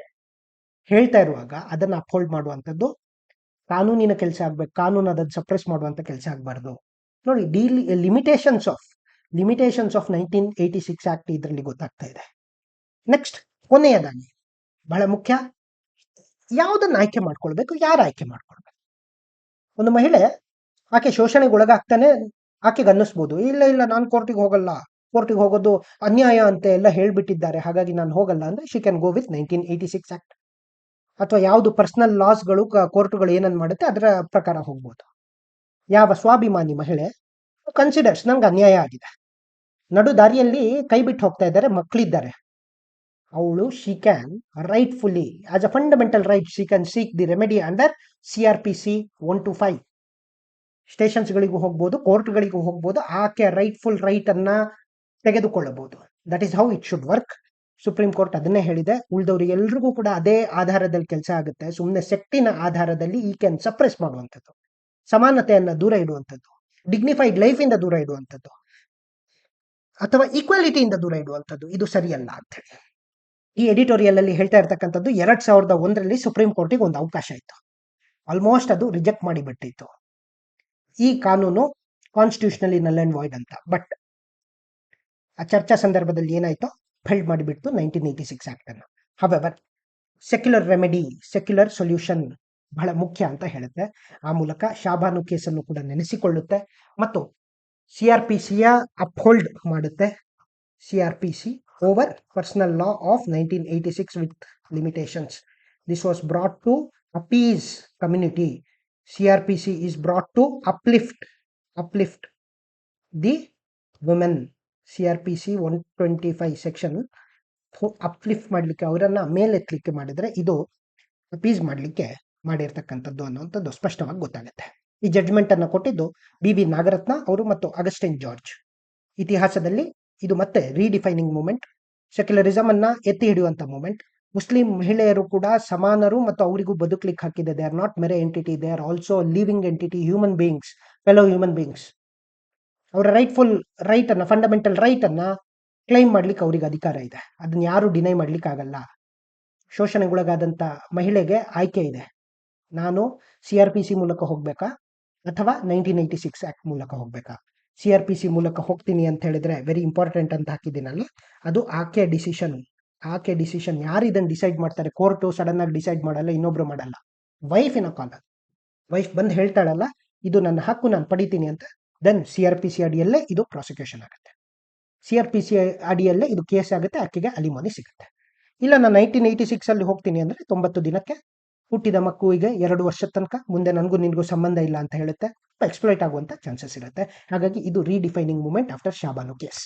[SPEAKER 1] ಹೇಳ್ತಾ ಇರುವಾಗ ಅದನ್ನ ಅಪ್ಹೋಲ್ಡ್ ಮಾಡುವಂಥದ್ದು, ಕಾನೂನಿನ ಕೆಲಸ ಆಗ್ಬೇಕು ಕಾನೂನು ಅದನ್ನು ಸಪ್ರೆಸ್ ಮಾಡುವಂತ ಕೆಲಸ ಆಗಬಾರ್ದು. ನೋಡಿ the limitations of limitations of nineteen eighty six act ಇದರಲ್ಲಿ ಗೊತ್ತಾಗ್ತಾ ಇದೆ. ನೆಕ್ಸ್ಟ್ ಕೊನೆಯದಾಗಿ, ಬಹಳ ಮುಖ್ಯ, ಯಾವುದನ್ನು ಆಯ್ಕೆ ಮಾಡ್ಕೊಳ್ಬೇಕು, ಯಾರು ಆಯ್ಕೆ ಮಾಡ್ಕೊಳ್ಬೇಕು? ಒಂದು ಮಹಿಳೆ, ಆಕೆ ಶೋಷಣೆಗೆ ಒಳಗಾಗ್ತಾನೆ, ಆಕೆಗೆ ಅನ್ನಿಸ್ಬೋದು, ಇಲ್ಲ ಇಲ್ಲ, ನಾನು ಕೋರ್ಟಿಗೆ ಹೋಗಲ್ಲ ಕೋರ್ಟಿಗೆ ಹೋಗೋದು ಅನ್ಯಾಯ ಅಂತ ಎಲ್ಲ ಹೇಳ್ಬಿಟ್ಟಿದ್ದಾರೆ, ಹಾಗಾಗಿ ನಾನು ಹೋಗಲ್ಲ ಅಂದರೆ she can go with nineteen eighty six act ಅಥವಾ ಯಾವುದು ಪರ್ಸನಲ್ ಲಾಸ್ಗಳು ಕೋರ್ಟ್ಗಳು ಏನನ್ನು ಮಾಡುತ್ತೆ, ಅದರ ಪ್ರಕಾರ ಹೋಗ್ಬೋದು. ಯಾವ ಸ್ವಾಭಿಮಾನಿ ಮಹಿಳೆ ಕನ್ಸಿಡರ್ಸ್ ನಂಗೆ ಅನ್ಯಾಯ ಆಗಿದೆ. ನಡು ದಾರಿಯಲ್ಲಿ ಕೈ ಬಿಟ್ಟು ಹೋಗ್ತಾ ಇದ್ದಾರೆ ಮಕ್ಕಳಿದ್ದಾರೆ ಅವಳು she can rightfully as a fundamental right she can seek the remedy under C R P C one two five ಸ್ಟೇಷನ್ಸ್ಗಳಿಗೂ ಹೋಗ್ಬೋದು ಕೋರ್ಟ್ಗಳಿಗೂ ಹೋಗ್ಬೋದು, ಆಕೆ ರೈಟ್ಫುಲ್ ರೈಟ್ ಅನ್ನ ತೆಗೆದುಕೊಳ್ಳಬಹುದು. That is how it should work supreme court ಅದನ್ನೇ ಹೇಳಿದೆ. ಉಳಿದವರು ಎಲ್ರಿಗೂ ಕೂಡ ಅದೇ ಆಧಾರದಲ್ಲಿ ಕೆಲಸ ಆಗುತ್ತೆ. ಸುಮ್ಮನೆ ಸೆಟ್ಟಿನ ಆಧಾರದಲ್ಲಿ ಈ ಕ್ಯಾನ್ ಸಪ್ರೆಸ್ ಮಾಡುವಂಥದ್ದು. ಸಮಾನತೆಯನ್ನ ದೂರ ಇಡುವಂಥದ್ದು ಡಿಗ್ನಿಫೈಡ್ ಲೈಫ್ ಇಂದ ದೂರ ಇಡುವಂಥದ್ದು, ಅಥವಾ ಈಕ್ವಾಲಿಟಿಯಿಂದ ದೂರ ಇಡುವಂಥದ್ದು, ಇದು ಸರಿಯಲ್ಲ ಅಂತ ಈ ಎಡಿಟೋರಿಯಲ್ ಅಲ್ಲಿ ಹೇಳ್ತಾ ಇರ್ತಕ್ಕಂಥದ್ದು ಎರಡ್ ಸಾವಿರದ ಒಂದರಲ್ಲಿ ಸುಪ್ರೀಂ ಕೋರ್ಟಿಗೆ ಒಂದು ಅವಕಾಶ ಇತ್ತು. ಆಲ್ಮೋಸ್ಟ್ ಅದು ರಿಜೆಕ್ಟ್ ಮಾಡಿಬಿಟ್ಟಿತ್ತು ಈ ಕಾನೂನು ಕಾನ್ಸ್ಟಿಟ್ಯೂಷನಲಿ ನಲ್ ಅಂಡ್ ವಾಯ್ಡ್ ಅಂತ. ಬಟ್ ಆ ಚರ್ಚಾ ಸಂದರ್ಭದಲ್ಲಿ ಏನಾಯ್ತು ಫೆಲ್ಡ್ ಮಾಡಿಬಿಟ್ಟು ನೈನ್ಟೀನ್ ಏಯ್ಟಿ ಸಿಕ್ಸ್ ಆಕ್ಟ್ ಅನ್ನು. However secular remedy secular solution ಬಹಳ ಮುಖ್ಯ ಅಂತ ಹೇಳುತ್ತೆ. ಆ ಮೂಲಕ ಶಾಬಾನು ಕೇಸನ್ನು ಕೂಡ ನೆನೆಸಿಕೊಳ್ಳುತ್ತೆ. ಮತ್ತು ಸಿ ಆರ್ ಪಿ ಸಿಯ ಅಪ್ಹೋಲ್ಡ್ ಮಾಡುತ್ತೆ. C R P C over personal law of nineteen eighty six with limitations this was brought to appease community C R P C is brought to uplift uplift the women C R P C one twenty five section uplift ಮಾಡಲಿಕ್ಕೆ ಅವರನ್ನು ಮೇಲೆತ್ತಲಿಕ್ಕೆ ಮಾಡಿದರೆ ಇದು ಅಪೀಸ್ ಮಾಡಲಿಕ್ಕೆ ಮಾಡಿರ್ತಕ್ಕಂಥದ್ದು ಅನ್ನುವಂಥದ್ದು ಸ್ಪಷ್ಟವಾಗಿ ಗೊತ್ತಾಗುತ್ತೆ. ಈ ಜಡ್ಜ್ಮೆಂಟ್ ಅನ್ನು ಕೊಟ್ಟಿದ್ದು ಬಿ ವಿ ನಾಗರತ್ನ ಅವರು ಮತ್ತು ಅಗಸ್ಟಿನ್ ಜಾರ್ಜ್ ಇತಿಹಾಸದಲ್ಲಿ ಇದು ಮತ್ತೆ ರೀಡಿಫೈನಿಂಗ್ ಮೂಮೆಂಟ್ ಸೆಕ್ಯುಲರಿಸಮ್ ಅನ್ನ ಎತ್ತಿ ಹಿಡಿಯುವಂತ ಮೂಮೆಂಟ್ ಮುಸ್ಲಿಂ ಮಹಿಳೆಯರು ಕೂಡ ಸಮಾನರು ಮತ್ತು ಅವರಿಗೂ ಬದುಕಲಿಕ್ಕೆ ಹಾಕಿದೆ. They are not mere entity they are also living entity human beings fellow human beings ಅವರ ರೈಟ್ಫುಲ್ ರೈಟ್ ಅನ್ನ ಫಂಡಮೆಂಟಲ್ ರೈಟ್ ಅನ್ನ ಕ್ಲೈಮ್ ಮಾಡ್ಲಿಕ್ಕೆ ಅವ್ರಿಗೆ ಅಧಿಕಾರ ಇದೆ. ಅದನ್ನ ಯಾರು ಡಿನೈ ಮಾಡ್ಲಿಕ್ಕೆ ಆಗಲ್ಲ. ಶೋಷಣೆಗೊಳಗಾದಂತ ಮಹಿಳೆಗೆ ಆಯ್ಕೆ ಇದೆ. ನಾನು ಸಿ ಆರ್ ಪಿ ಸಿ ಮೂಲಕ ಹೋಗ್ಬೇಕಾ? ಅಥವಾ ನೈನ್ಟೀನ್ ಏಯ್ಟಿ ಸಿಕ್ಸ್ ಆಕ್ಟ್ ಮೂಲಕ ಹೋಗ್ಬೇಕಾ? ಸಿ ಆರ್ ಪಿ ಸಿ ಮೂಲಕ ಹೋಗ್ತೀನಿ ಅಂತ ಹೇಳಿದ್ರೆ ವೆರಿ ಇಂಪಾರ್ಟೆಂಟ್ ಅಂತ ಹಾಕಿದ್ದೀನಲ್ಲ? ಅದು ಆಕೆ ಡಿಸಿಷನ್ ಆಕೆ ಡಿಸಿಷನ್ ಯಾರು ಇದನ್ನು ಡಿಸೈಡ್ ಮಾಡ್ತಾರೆ? ಕೋರ್ಟು ಸಡನ್ ಆಗಿ ಡಿಸೈಡ್ ಮಾಡಲ್ಲ, ಇನ್ನೊಬ್ರು ಮಾಡಲ್ಲ. ವೈಫ್ ಇನ್ ಕಾಲ ವೈಫ್ ಬಂದು ಹೇಳ್ತಾಳಲ್ಲ, ಇದು ನನ್ನ ಹಕ್ಕು, ನಾನು ಪಡಿತೀನಿ ಅಂತ. Then C R P C ಅಡಿಯಲ್ಲೇ ಇದು ಪ್ರಾಸಿಕ್ಯೂಷನ್ ಆಗುತ್ತೆ. ಸಿ ಆರ್ ಪಿ ಸಿ ಅಡಿಯಲ್ಲೇ ಇದು ಕೇಸ್ ಆಗುತ್ತೆ, ಆಕೆಗೆ ಅಲಿಮೋನಿ ಸಿಗುತ್ತೆ. ಇಲ್ಲ, ನಾನು ನೈನ್ಟೀನ್ ಏಯ್ಟಿ ಸಿಕ್ಸ್ ಅಲ್ಲಿ ಹೋಗ್ತೀನಿ ಅಂದರೆ ತೊಂಬತ್ತು ದಿನಕ್ಕೆ ಹುಟ್ಟಿದ ಮಕ್ಕಳಿಗೆ ಎರಡು ವರ್ಷದ ತನಕ ಮುಂದೆ ನನಗೂ ನಿನಗೂ ಸಂಬಂಧ ಇಲ್ಲ ಅಂತ ಹೇಳುತ್ತೆ. ಎಕ್ಸ್ಪ್ಲೈಟ್ ಆಗುವಂಥ ಚಾನ್ಸಸ್ ಇರುತ್ತೆ. ಹಾಗಾಗಿ ಇದು redefining moment after Shah Bano case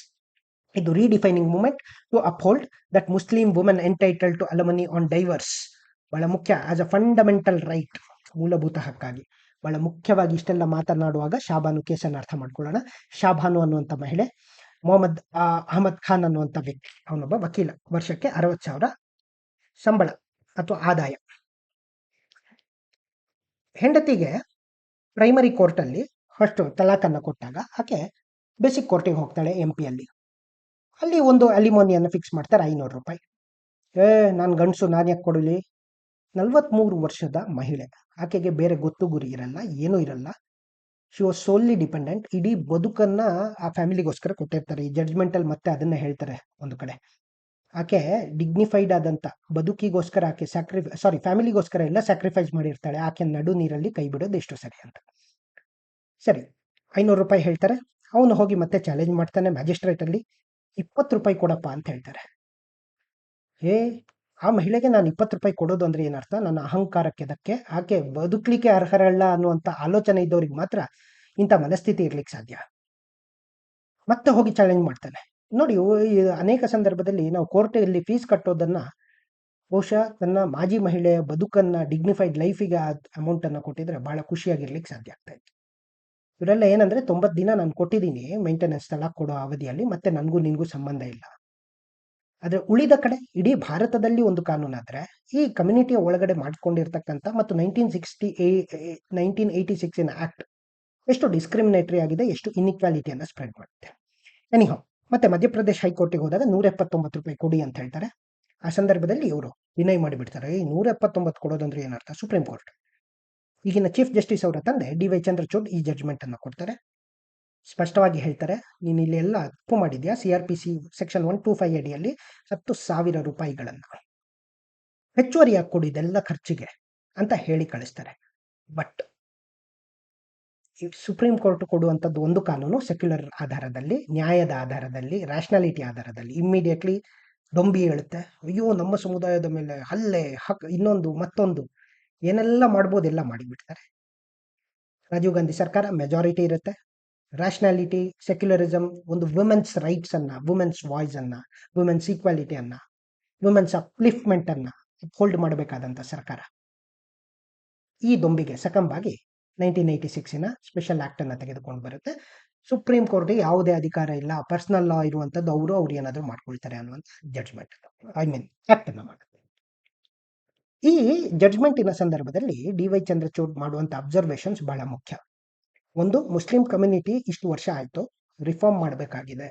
[SPEAKER 1] ಇದು redefining moment to uphold that Muslim women entitle to alimony on divorce ಬಹಳ ಮುಖ್ಯ. ಆಸ್ ಅ ಫಂಡಮೆಂಟಲ್ ರೈಟ್ ಮೂಲಭೂತ ಹಕ್ಕಾಗಿ. ಬಹಳ ಮುಖ್ಯವಾಗಿ ಇಷ್ಟೆಲ್ಲ ಮಾತನಾಡುವಾಗ ಶಾಬಾನು ಕೇಸನ್ನು ಅರ್ಥ ಮಾಡ್ಕೊಳ್ಳೋಣ. ಶಾಬಾನು ಅನ್ನುವಂಥ ಮಹಿಳೆ, ಮೊಹಮ್ಮದ್ ಅಹಮದ್ ಖಾನ್ ಅನ್ನುವಂಥ ವ್ಯಕ್ತಿ. ಅವನೊಬ್ಬ ವಕೀಲ. ವರ್ಷಕ್ಕೆ ಅರವತ್ತು ಸಾವಿರ ಸಂಬಳ ಅಥವಾ ಆದಾಯ. ಹೆಂಡತಿಗೆ ಪ್ರೈಮರಿ ಕೋರ್ಟಲ್ಲಿ ಫಸ್ಟು ತಲಾಖನ್ನು ಕೊಟ್ಟಾಗ ಆಕೆ ಬೇಸಿಕ್ ಕೋರ್ಟಿಗೆ ಹೋಗ್ತಾಳೆ ಎಂ ಪಿಯಲ್ಲಿ ಅಲ್ಲಿ. ಒಂದು ಅಲಿಮೋನಿಯನ್ನು ಫಿಕ್ಸ್ ಮಾಡ್ತಾರೆ ಐನೂರು ರೂಪಾಯಿ. ಏ, ನಾನು ಗಂಡಸು, ನಾನು ಯಾಕೆ ಕೊಡಲಿ? ನಲ್ವತ್ಮೂರು ವರ್ಷದ ಮಹಿಳೆ. ಆಕೆಗೆ ಬೇರೆ ಗೊತ್ತು ಗುರಿ ಇರಲ್ಲ, ಏನೂ ಇರಲ್ಲ. ಶಿ ವಾಸ್ ಸೋಲ್ಲಿ ಡಿಪೆಂಡೆಂಟ್ ಇಡೀ ಬದುಕನ್ನು ಆ ಫ್ಯಾಮಿಲಿಗೋಸ್ಕರ ಕೊಟ್ಟಿರ್ತಾರೆ. ಈ ಜಡ್ಜ್ಮೆಂಟಲ್ಲಿ ಮತ್ತೆ ಅದನ್ನೇ ಹೇಳ್ತಾರೆ ಒಂದು ಕಡೆ. ಆಕೆ ಡಿಗ್ನಿಫೈಡ್ ಆದಂತ ಬದುಕಿಗೋಸ್ಕರ ಆಕೆ ಸ್ಯಾಕ್ರಿ ಸಾರಿ ಫ್ಯಾಮಿಲಿಗೋಸ್ಕರ ಎಲ್ಲ ಸ್ಯಾಕ್ರಿಫೈಸ್ ಮಾಡಿರ್ತಾಳೆ. ಆಕೆ ನಡು ನೀರಲ್ಲಿ ಕೈ ಬಿಡೋದು ಎಷ್ಟು ಸರಿ ಅಂತ. ಸರಿ, ಐನೂರು ರೂಪಾಯಿ ಹೇಳ್ತಾರೆ. ಅವನು ಹೋಗಿ ಮತ್ತೆ ಚಾಲೆಂಜ್ ಮಾಡ್ತಾನೆ ಮ್ಯಾಜಿಸ್ಟ್ರೇಟ್ ಅಲ್ಲಿ. ಇಪ್ಪತ್ತು ರೂಪಾಯಿ ಕೊಡಪ್ಪ ಅಂತ ಹೇಳ್ತಾರೆ. ಏ, ಆ ಮಹಿಳೆಗೆ ನಾನು ಇಪ್ಪತ್ತು ರೂಪಾಯಿ ಕೊಡೋದು ಅಂದರೆ ಏನರ್ಥ? ನನ್ನ ಅಹಂಕಾರಕ್ಕೆ ದಕ್ಕೆ ಆಕೆ ಬದುಕಲಿಕ್ಕೆ ಅರ್ಹರಲ್ಲ ಅನ್ನುವಂಥ ಆಲೋಚನೆ ಇದ್ದವ್ರಿಗೆ ಮಾತ್ರ ಇಂಥ ಮನಸ್ಥಿತಿ ಇರ್ಲಿಕ್ಕೆ ಸಾಧ್ಯ. ಮತ್ತೆ ಹೋಗಿ ಚಾಲೆಂಜ್ ಮಾಡ್ತಾನೆ. ನೋಡಿ ಅನೇಕ ಸಂದರ್ಭದಲ್ಲಿ ನಾವು ಕೋರ್ಟಲ್ಲಿ ಫೀಸ್ ಕಟ್ಟೋದನ್ನು ಬಹುಶಃ ತನ್ನ ಮಾಜಿ ಮಹಿಳೆಯ ಬದುಕನ್ನು ಡಿಗ್ನಿಫೈಡ್ ಲೈಫಿಗೆ ಆ ಅಮೌಂಟನ್ನು ಕೊಟ್ಟಿದ್ರೆ ಭಾಳ ಖುಷಿಯಾಗಿರ್ಲಿಕ್ಕೆ ಸಾಧ್ಯ ಆಗ್ತಾ ಇತ್ತು. ಇವರೆಲ್ಲ ಏನಂದರೆ ತೊಂಬತ್ತು ದಿನ ನಾನು ಕೊಟ್ಟಿದ್ದೀನಿ ಮೇಂಟೆನೆನ್ಸ್ ಸ್ಥಳ ಕೊಡೋ ಅವಧಿಯಲ್ಲಿ, ಮತ್ತೆ ನನಗೂ ನಿನಗೂ ಸಂಬಂಧ ಇಲ್ಲ. ಆದರೆ ಉಳಿದ ಕಡೆ ಇಡೀ ಭಾರತದಲ್ಲಿ ಒಂದು ಕಾನೂನಾದರೆ, ಈ ಕಮ್ಯುನಿಟಿಯ ಒಳಗಡೆ ಮಾಡ್ಕೊಂಡಿರ್ತಕ್ಕಂಥ ಮತ್ತು ನೈನ್ಟೀನ್ ಸಿಕ್ಸ್ಟಿ ನೈನ್ಟೀನ್ ಏಯ್ಟಿ ಸಿಕ್ಸಿನ ಆ್ಯಕ್ಟ್ ಎಷ್ಟು ಡಿಸ್ಕ್ರಿಮಿನೇಟರಿ ಆಗಿದೆ, ಎಷ್ಟು ಇನ್ಇಕ್ವಾಲಿಟಿಯನ್ನು ಸ್ಪ್ರೆಡ್ ಮಾಡುತ್ತೆ. ಎನಿಹೋ ಮತ್ತೆ ಮಧ್ಯಪ್ರದೇಶ ಹೈಕೋರ್ಟಿಗೆ ಹೋದಾಗ ನೂರ ಎಪ್ಪತ್ತೊಂಬತ್ತು ರೂಪಾಯಿ ಕೊಡಿ ಅಂತ ಹೇಳ್ತಾರೆ. ಆ ಸಂದರ್ಭದಲ್ಲಿ ಇವರು ವಿನಯ್ ಮಾಡಿಬಿಡ್ತಾರೆ. ಈ ನೂರ ಎಪ್ಪತ್ತೊಂಬತ್ತು ಕೊಡೋದಂದ್ರೆ ಏನರ್ಥ? Supreme court. ಈಗಿನ ಚೀಫ್ ಜಸ್ಟಿಸ್ ಅವರ ತಂದೆ ಡಿ ವೈ ಚಂದ್ರಚೂಡ್ ಈ ಜಡ್ಜ್ಮೆಂಟ್ ಅನ್ನು ಕೊಡ್ತಾರೆ. ಸ್ಪಷ್ಟವಾಗಿ ಹೇಳ್ತಾರೆ, ನೀನು ಇಲ್ಲಿ ಎಲ್ಲ ತಪ್ಪು ಮಾಡಿದ್ಯಾ? C R P C section one two five ಅಡಿಯಲ್ಲಿ ಹತ್ತು ಸಾವಿರ ರೂಪಾಯಿಗಳನ್ನು ಹೆಚ್ಚುವರಿಯಾಗಿ ಕೊಡಿದೆಲ್ಲ ಖರ್ಚಿಗೆ ಅಂತ ಹೇಳಿ ಕಳಿಸ್ತಾರೆ. ಬಟ್ ಸುಪ್ರೀಂ ಕೋರ್ಟ್ ಕೊಡುವಂಥದ್ದು ಒಂದು ಕಾನೂನು ಸೆಕ್ಯುಲರ್ ಆಧಾರದಲ್ಲಿ, ನ್ಯಾಯದ ಆಧಾರದಲ್ಲಿ ರ್ಯಾಷನಾಲಿಟಿ ಆಧಾರದಲ್ಲಿ ಇಮ್ಮಿಡಿಯೇಟ್ಲಿ ದೊಂಬಿ ಹೇಳುತ್ತೆ. ಅಯ್ಯೋ, ನಮ್ಮ ಸಮುದಾಯದ ಮೇಲೆ ಹಲ್ಲೆ, ಹಕ್, ಇನ್ನೊಂದು, ಮತ್ತೊಂದು, ಏನೆಲ್ಲ ಮಾಡ್ಬೋದು ಎಲ್ಲ ಮಾಡಿಬಿಡ್ತಾರೆ. ರಾಜೀವ್ ಗಾಂಧಿ ಸರ್ಕಾರ ಮೆಜಾರಿಟಿ ಇರುತ್ತೆ. ರ್ಯಾಷನಾಲಿಟಿ ಸೆಕ್ಯುಲರಿಸಮ್ ಒಂದು ವುಮೆನ್ಸ್ ರೈಟ್ಸ್ ಅನ್ನ ವುಮೆನ್ಸ್ ವಾಯ್ಸ್ ಅನ್ನ ವುಮೆನ್ಸ್ ಈಕ್ವಾಲಿಟಿ ಅನ್ನ ವುಮೆನ್ಸ್ ಅಪ್ಲಿಫ್ಟ್ಮೆಂಟ್ ಅನ್ನ ಹೋಲ್ಡ್ ಮಾಡಬೇಕಾದಂಥ ಸರ್ಕಾರ. ಈ ದೊಂಬಿಗೆ ಸಕಂಬಾಗಿ ನೈನ್ಟೀನ್ ಏಯ್ಟಿ ಸಿಕ್ಸಿನ ಸ್ಪೆಷಲ್ ಆಕ್ಟ್ ಅನ್ನ ತೆಗೆದುಕೊಂಡು ಬರುತ್ತೆ. ಸುಪ್ರೀಂ ಕೋರ್ಟ್ಗೆ ಯಾವುದೇ ಅಧಿಕಾರ ಇಲ್ಲ ಪರ್ಸನಲ್ ಲಾ ಇರುವಂಥದ್ದು ಅವರು ಅವ್ರು ಏನಾದರೂ ಮಾಡ್ಕೊಳ್ತಾರೆ ಅನ್ನುವಂಥ ಜಡ್ಜ್ಮೆಂಟ್ ಐ ಮೀನ್ ಆಕ್ಟ್ ಅನ್ನ ಮಾಡುತ್ತೆ. ಈ ಜಡ್ಜ್ಮೆಂಟಿನ ಸಂದರ್ಭದಲ್ಲಿ ಡಿ ವೈ ಚಂದ್ರಚೂಡ್ ಮಾಡುವಂಥ ಅಬ್ಸರ್ವೇಷನ್ಸ್ ಬಹಳ ಮುಖ್ಯ. ಒಂದು, ಮುಸ್ಲಿಂ ಕಮ್ಯುನಿಟಿ ಇಷ್ಟು ವರ್ಷ ಆಯಿತು ರಿಫಾರ್ಮ್ ಮಾಡಬೇಕಾಗಿದೆ.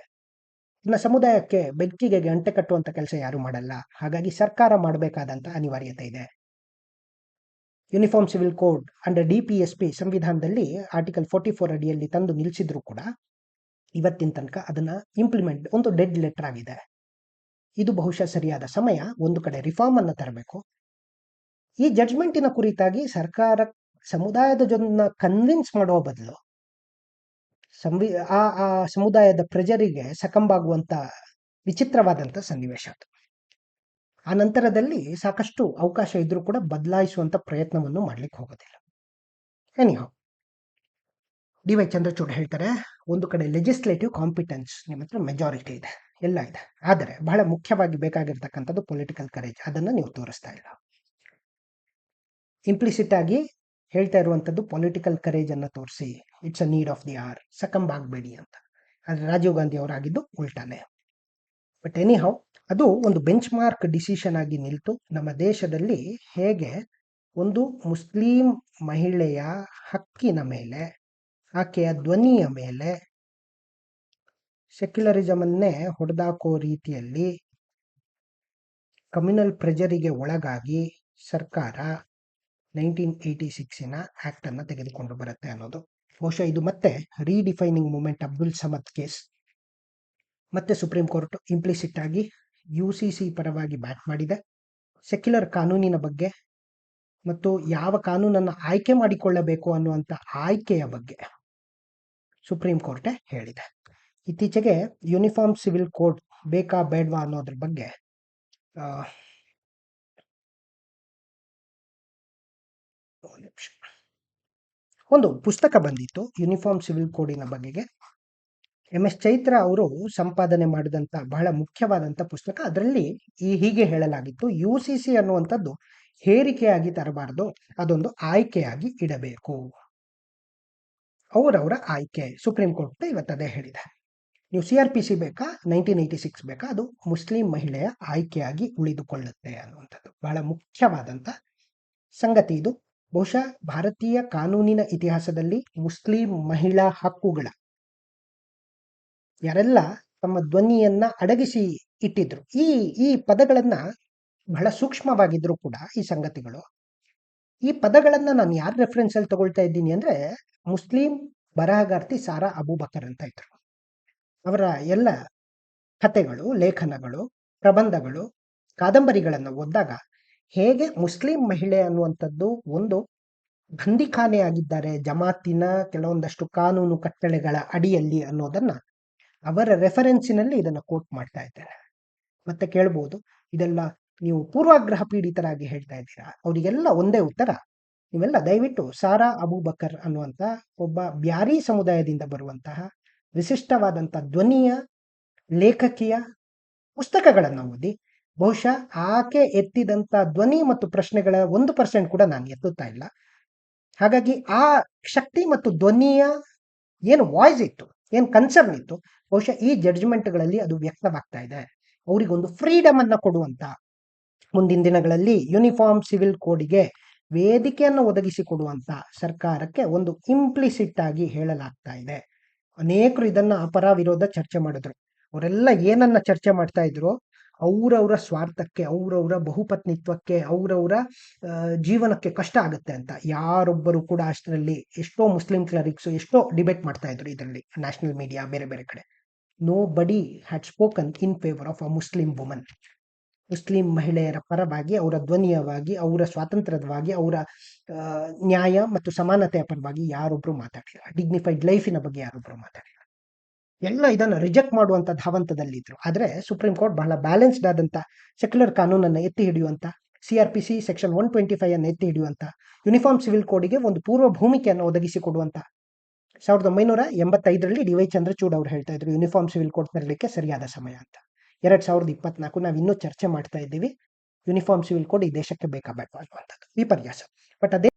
[SPEAKER 1] ಇನ್ನು ಸಮುದಾಯಕ್ಕೆ ಬೆಂಕಿಗೆ ಗಂಟೆ ಕಟ್ಟುವಂಥ ಕೆಲಸ ಯಾರು ಮಾಡಲ್ಲ. ಹಾಗಾಗಿ ಸರ್ಕಾರ ಮಾಡಬೇಕಾದಂಥ ಅನಿವಾರ್ಯತೆ ಇದೆ. Uniform civil code under D P S P ಸಂವಿಧಾನದಲ್ಲಿ ಆರ್ಟಿಕಲ್ ಫೋರ್ಟಿ ಫೋರ್ ಅಡಿಯಲ್ಲಿ ತಂದು ನಿಲ್ಲಿಸಿದ್ರು ಕೂಡ ಇವತ್ತಿನ ತನಕ ಅದನ್ನ ಇಂಪ್ಲಿಮೆಂಟ್ ಒಂದು ಡೆಡ್ ಲೆಟರ್ ಆಗಿದೆ. ಇದು ಬಹುಶಃ ಸರಿಯಾದ ಸಮಯ, ಒಂದು ಕಡೆ ರಿಫಾರ್ಮ್ ಅನ್ನು ತರಬೇಕು. ಈ ಜಡ್ಜ್ಮೆಂಟಿನ ಕುರಿತಾಗಿ ಸರ್ಕಾರ ಸಮುದಾಯದ ಜನ ಕನ್ವಿನ್ಸ್ ಮಾಡುವ ಬದಲು ಸಂವಿ, ಆ ಆ ಸಮುದಾಯದ ಪ್ರಜರಿಗೆ ಸಕಂಬಾಗುವಂತ ವಿಚಿತ್ರವಾದಂಥ ಸನ್ನಿವೇಶ ಅದು. ಆ ನಂತರದಲ್ಲಿ ಸಾಕಷ್ಟು ಅವಕಾಶ ಇದ್ರೂ ಕೂಡ ಬದಲಾಯಿಸುವಂತ ಪ್ರಯತ್ನವನ್ನು ಮಾಡ್ಲಿಕ್ಕೆ ಹೋಗೋದಿಲ್ಲ. ಎನಿಹೌ ಡಿ ವೈ ಚಂದ್ರಚೂಡ್ ಹೇಳ್ತಾರೆ, ಒಂದು ಕಡೆ ಲೆಜಿಸ್ಲೇಟಿವ್ ಕಾಂಪಿಟೆನ್ಸ್ ನಿಮ್ಮ ಹತ್ರ ಮೆಜಾರಿಟಿ ಇದೆ, ಎಲ್ಲ ಇದೆ. ಆದರೆ ಬಹಳ ಮುಖ್ಯವಾಗಿ ಬೇಕಾಗಿರ್ತಕ್ಕಂಥದ್ದು ಪೊಲಿಟಿಕಲ್ ಕರೇಜ್ ಅದನ್ನು ನೀವು ತೋರಿಸ್ತಾ ಇಲ್ಲ. ಇಂಪ್ಲಿಸಿಟ್ ಆಗಿ ಹೇಳ್ತಾ ಇರುವಂಥದ್ದು ಪೊಲಿಟಿಕಲ್ ಕರೇಜ್ ಅನ್ನ ತೋರಿಸಿ it's a need of the hour succumb ಆಗಬೇಡಿ ಅಂತ. ಆದರೆ ರಾಜೀವ್ ಗಾಂಧಿ ಅವರಾಗಿದ್ದು ಉಲ್ಟಾನೆ. ಬಟ್ ಎನಿ ಹೌ ಅದು ಒಂದು ಬೆಂಚ್ ಮಾರ್ಕ್ ಡಿಸಿಷನ್ ಆಗಿ ನಿಲ್ತು. ನಮ್ಮ ದೇಶದಲ್ಲಿ ಹೇಗೆ ಒಂದು ಮುಸ್ಲಿಂ ಮಹಿಳೆಯ ಹಕ್ಕಿನ ಮೇಲೆ, ಆಕೆಯ ಧ್ವನಿಯ ಮೇಲೆ ಸೆಕ್ಯುಲರಿಸಮ್ ಅನ್ನೇ ಹೊಡೆದಾಕೋ ರೀತಿಯಲ್ಲಿ ಕಮ್ಯುನಲ್ ಪ್ರೆಜರಿಗೆ ಒಳಗಾಗಿ ಸರ್ಕಾರ ನೈನ್ಟೀನ್ ಏಯ್ಟಿ ಸಿಕ್ಸಿನ ಆ್ಯಕ್ಟನ್ನು ತೆಗೆದುಕೊಂಡು ಬರುತ್ತೆ ಅನ್ನೋದು. ಬಹುಶಃ ಇದು ಮತ್ತೆ redefining moment Abdul Samad case ಮತ್ತೆ ಸುಪ್ರೀಂ ಕೋರ್ಟ್ ಇಂಪ್ಲಿಸಿಟ್ ಆಗಿ ಯು ಸಿ ಸಿ ಪರವಾಗಿ ಬ್ಯಾಟ್ ಮಾಡಿದೆ. ಸೆಕ್ಯುಲರ್ ಕಾನೂನಿನ ಬಗ್ಗೆ ಮತ್ತು ಯಾವ ಕಾನೂನನ್ನು ಆಯ್ಕೆ ಮಾಡಿಕೊಳ್ಳಬೇಕು ಅನ್ನುವಂಥ ಆಯ್ಕೆಯ ಬಗ್ಗೆ ಸುಪ್ರೀಂ ಕೋರ್ಟೇ ಹೇಳಿದೆ. ಇತ್ತೀಚೆಗೆ ಯೂನಿಫಾರ್ಮ್ ಸಿವಿಲ್ ಕೋಡ್ ಬೇಕಾ ಬೇಡ್ವಾ ಅನ್ನೋದ್ರ ಬಗ್ಗೆ. ಒಂದು ಪುಸ್ತಕ ಬಂದಿತ್ತು ಯೂನಿಫಾರ್ಮ್ ಸಿವಿಲ್ ಕೋಡಿನ ಬಗೆಗೆ. ಎಂ ಎಸ್ ಚೈತ್ರ ಅವರು ಸಂಪಾದನೆ ಮಾಡಿದಂತ ಬಹಳ ಮುಖ್ಯವಾದಂತ ಪುಸ್ತಕ. ಅದರಲ್ಲಿ ಈ ಹೀಗೆ ಹೇಳಲಾಗಿತ್ತು, ಯು ಸಿ ಸಿ ಅನ್ನುವಂಥದ್ದು ಹೇರಿಕೆಯಾಗಿ ತರಬಾರದು, ಅದೊಂದು ಆಯ್ಕೆಯಾಗಿ ಇಡಬೇಕು. ಅವರವರ ಆಯ್ಕೆ, ಸುಪ್ರೀಂ ಕೋರ್ಟ್ ಇವತ್ತು ಅದೇ ಹೇಳಿದೆ. ನೀವು ಸಿ ಆರ್ ಪಿ ಸಿ ಬೇಕಾ, ನೈನ್ಟೀನ್ ಏಯ್ಟಿ ಸಿಕ್ಸ್ ಬೇಕಾ, ಅದು ಮುಸ್ಲಿಂ ಮಹಿಳೆಯ ಆಯ್ಕೆಯಾಗಿ ಉಳಿದುಕೊಳ್ಳುತ್ತೆ ಅನ್ನುವಂಥದ್ದು. ಬಹಳ ಮುಖ್ಯವಾದಂತ ಸಂಗತಿ ಇದು. ಬಹುಶಃ ಭಾರತೀಯ ಕಾನೂನಿನ ಇತಿಹಾಸದಲ್ಲಿ ಮುಸ್ಲಿಂ ಮಹಿಳಾ ಹಕ್ಕುಗಳ ಯಾರೆಲ್ಲ ತಮ್ಮ ಧ್ವನಿಯನ್ನ ಅಡಗಿಸಿ ಇಟ್ಟಿದ್ರು, ಈ ಈ ಪದಗಳನ್ನ ಬಹಳ ಸೂಕ್ಷ್ಮವಾಗಿದ್ರು ಕೂಡ ಈ ಸಂಗತಿಗಳು. ಈ ಪದಗಳನ್ನ ನಾನು ಯಾರ ರೆಫರೆನ್ಸ್ ಅಲ್ಲಿ ತಗೊಳ್ತಾ ಇದ್ದೀನಿ ಅಂದ್ರೆ ಮುಸ್ಲಿಂ ಬರಹಗಾರ್ತಿ ಸಾರಾ ಅಬೂಬಕರ್ ಅಂತ ಇದ್ರು. ಅವರ ಎಲ್ಲ ಕಥೆಗಳು, ಲೇಖನಗಳು, ಪ್ರಬಂಧಗಳು, ಕಾದಂಬರಿಗಳನ್ನು ಓದಿದಾಗ ಹೇಗೆ ಮುಸ್ಲಿಂ ಮಹಿಳೆ ಅನ್ನುವಂಥದ್ದು ಒಂದು ಬಂದಿಖಾನೆ ಆಗಿದ್ದಾರೆ ಜಮಾತಿನ ಕೆಲವೊಂದಷ್ಟು ಕಾನೂನು ಕಟ್ಟಳೆಗಳ ಅಡಿಯಲ್ಲಿ ಅನ್ನೋದನ್ನ ಅವರ ರೆಫರೆನ್ಸಿನಲ್ಲಿ ಇದನ್ನ ಕೋಟ್ ಮಾಡ್ತಾ ಇದ್ದಾರೆ ಮತ್ತೆ ಕೇಳ್ಬೋದು, ಇದೆಲ್ಲ ನೀವು ಪೂರ್ವಾಗ್ರಹ ಪೀಡಿತರಾಗಿ ಹೇಳ್ತಾ ಇದ್ದೀರಾ? ಅವರಿಗೆಲ್ಲ ಒಂದೇ ಉತ್ತರ, ನೀವೆಲ್ಲ ದಯವಿಟ್ಟು ಸಾರಾ ಅಬೂಬಕರ್ ಅನ್ನುವಂತ ಒಬ್ಬ ಬ್ಯಾರಿ ಸಮುದಾಯದಿಂದ ಬರುವಂತಹ ವಿಶಿಷ್ಟವಾದಂಥ ಧ್ವನಿಯ, ಲೇಖಕಿಯ ಪುಸ್ತಕಗಳನ್ನು ಓದಿ, ಬಹುಶಃ ಆಕೆ ಎತ್ತಿದಂಥ ಧ್ವನಿ ಮತ್ತು ಪ್ರಶ್ನೆಗಳ ಒಂದು ಪರ್ಸೆಂಟ್ ಕೂಡ ನಾನು ಎತ್ತುತ್ತಾ ಇಲ್ಲ. ಹಾಗಾಗಿ ಆ ಶಕ್ತಿ ಮತ್ತು ಧ್ವನಿಯ ಏನು ವಾಯ್ಸ್ ಇತ್ತು, ಏನು ಕನ್ಸರ್ನ್ ಇತ್ತು ಬಹುಶಃ ಈ ಜಡ್ಜ್ಮೆಂಟ್ಗಳಲ್ಲಿ ಅದು ವ್ಯಕ್ತವಾಗ್ತಾ ಇದೆ. ಅವರಿಗೊಂದು ಫ್ರೀಡಮ್ ಅನ್ನ ಕೊಡುವಂತ ಮುಂದಿನ ದಿನಗಳಲ್ಲಿ ಯೂನಿಫಾರ್ಮ್ ಸಿವಿಲ್ ಕೋಡಿಗೆ ವೇದಿಕೆಯನ್ನು ಒದಗಿಸಿಕೊಡುವಂತ ಸರ್ಕಾರಕ್ಕೆ ಒಂದು ಇಂಪ್ಲಿಸಿಟ್ ಆಗಿ ಹೇಳಲಾಗ್ತಾ ಇದೆ. ಅನೇಕರು ಇದನ್ನ ಅಪರ ವಿರೋಧ ಚರ್ಚೆ ಮಾಡಿದ್ರು. ಅವರೆಲ್ಲ ಏನನ್ನ ಚರ್ಚೆ ಮಾಡ್ತಾ ಇದ್ರು? ಅವರವರ ಸ್ವಾರ್ಥಕ್ಕೆ, ಅವರವರ ಬಹುಪತ್ನಿತ್ವಕ್ಕೆ, ಅವರವರ ಜೀವನಕ್ಕೆ ಕಷ್ಟ ಆಗುತ್ತೆ ಅಂತ. ಯಾರೊಬ್ಬರು ಕೂಡ ಅಷ್ಟರಲ್ಲಿ ಎಷ್ಟೋ ಮುಸ್ಲಿಂ ಕ್ಲರಿಕ್ಸ್ ಎಷ್ಟೋ ಡಿಬೇಟ್ ಮಾಡ್ತಾ ಇದ್ರು ಇದರಲ್ಲಿ ನ್ಯಾಷನಲ್ ಮೀಡಿಯಾ ಬೇರೆ ಬೇರೆ ಕಡೆ. Nobody had spoken in favour of a Muslim woman Muslim ಮಹಿಳೆಯರ ಪರವಾಗಿ, ಅವರ ಧ್ವನಿಯವಾಗಿ, ಅವರ ಸ್ವಾತಂತ್ರ್ಯದವಾಗಿ, ಅವರ ನ್ಯಾಯ ಮತ್ತು ಸಮಾನತೆಯ ಪರವಾಗಿ ಯಾರೊಬ್ರು ಮಾತಾಡಲಿಲ್ಲ. ಡಿಗ್ನಿಫೈಡ್ ಲೈಫಿನ ಬಗ್ಗೆ ಯಾರೊಬ್ರು ಮಾತಾಡಲಿಲ್ಲ. ಎಲ್ಲ ಇದನ್ನು ರಿಜೆಕ್ಟ್ ಮಾಡುವಂತ ಧಾವಂತದಲ್ಲಿದ್ದರು ಆದರೆ ಸುಪ್ರೀಂ ಕೋರ್ಟ್ ಬಹಳ ಬ್ಯಾಲೆನ್ಸ್ಡ್ ಆದಂಥ ಸೆಕ್ಯುಲರ್ ಕಾನೂನನ್ನು ಎತ್ತಿ ಹಿಡಿಯುವಂಥ C R P C section one twenty five ಅನ್ನು ಎತ್ತಿ ಹಿಡಿಯುವಂಥ ಯೂನಿಫಾರ್ಮ್ ಸಿವಿಲ್ ಕೋಡಿಗೆ ಒಂದು ಪೂರ್ವ ಭೂಮಿಕೆಯನ್ನು ಒದಗಿಸಿಕೊಡುವಂತ ಸಾವಿರದ ಒಂಬೈನೂರ ಎಂಬತ್ತೈದರಲ್ಲಿ ಡಿ ವೈ ಚಂದ್ರಚೂಡ್ ಅವರು ಹೇಳ್ತಾ ಇದ್ರು ಯೂನಿಫಾರ್ಮ್ ಸಿವಿಲ್ ಕೋಡ್ ತರಲಿಕ್ಕೆ ಸರಿಯಾದ ಸಮಯ ಅಂತ. ಎರಡ್ ಸಾವಿರದ ಇಪ್ಪತ್ನಾಲ್ಕು ನಾವು ಇನ್ನೂ ಚರ್ಚೆ ಮಾಡ್ತಾ ಇದ್ದೀವಿ. ಯೂನಿಫಾರ್ಮ್ ಸಿವಿಲ್ ಕೋಡ್ ಈ ದೇಶಕ್ಕೆ ಬೇಕಾಗಬೇಕು ಅನ್ನುವಂಥದ್ದು, ವಿಪರ್ಯಾಸ. ಬಟ್ ಅದೇ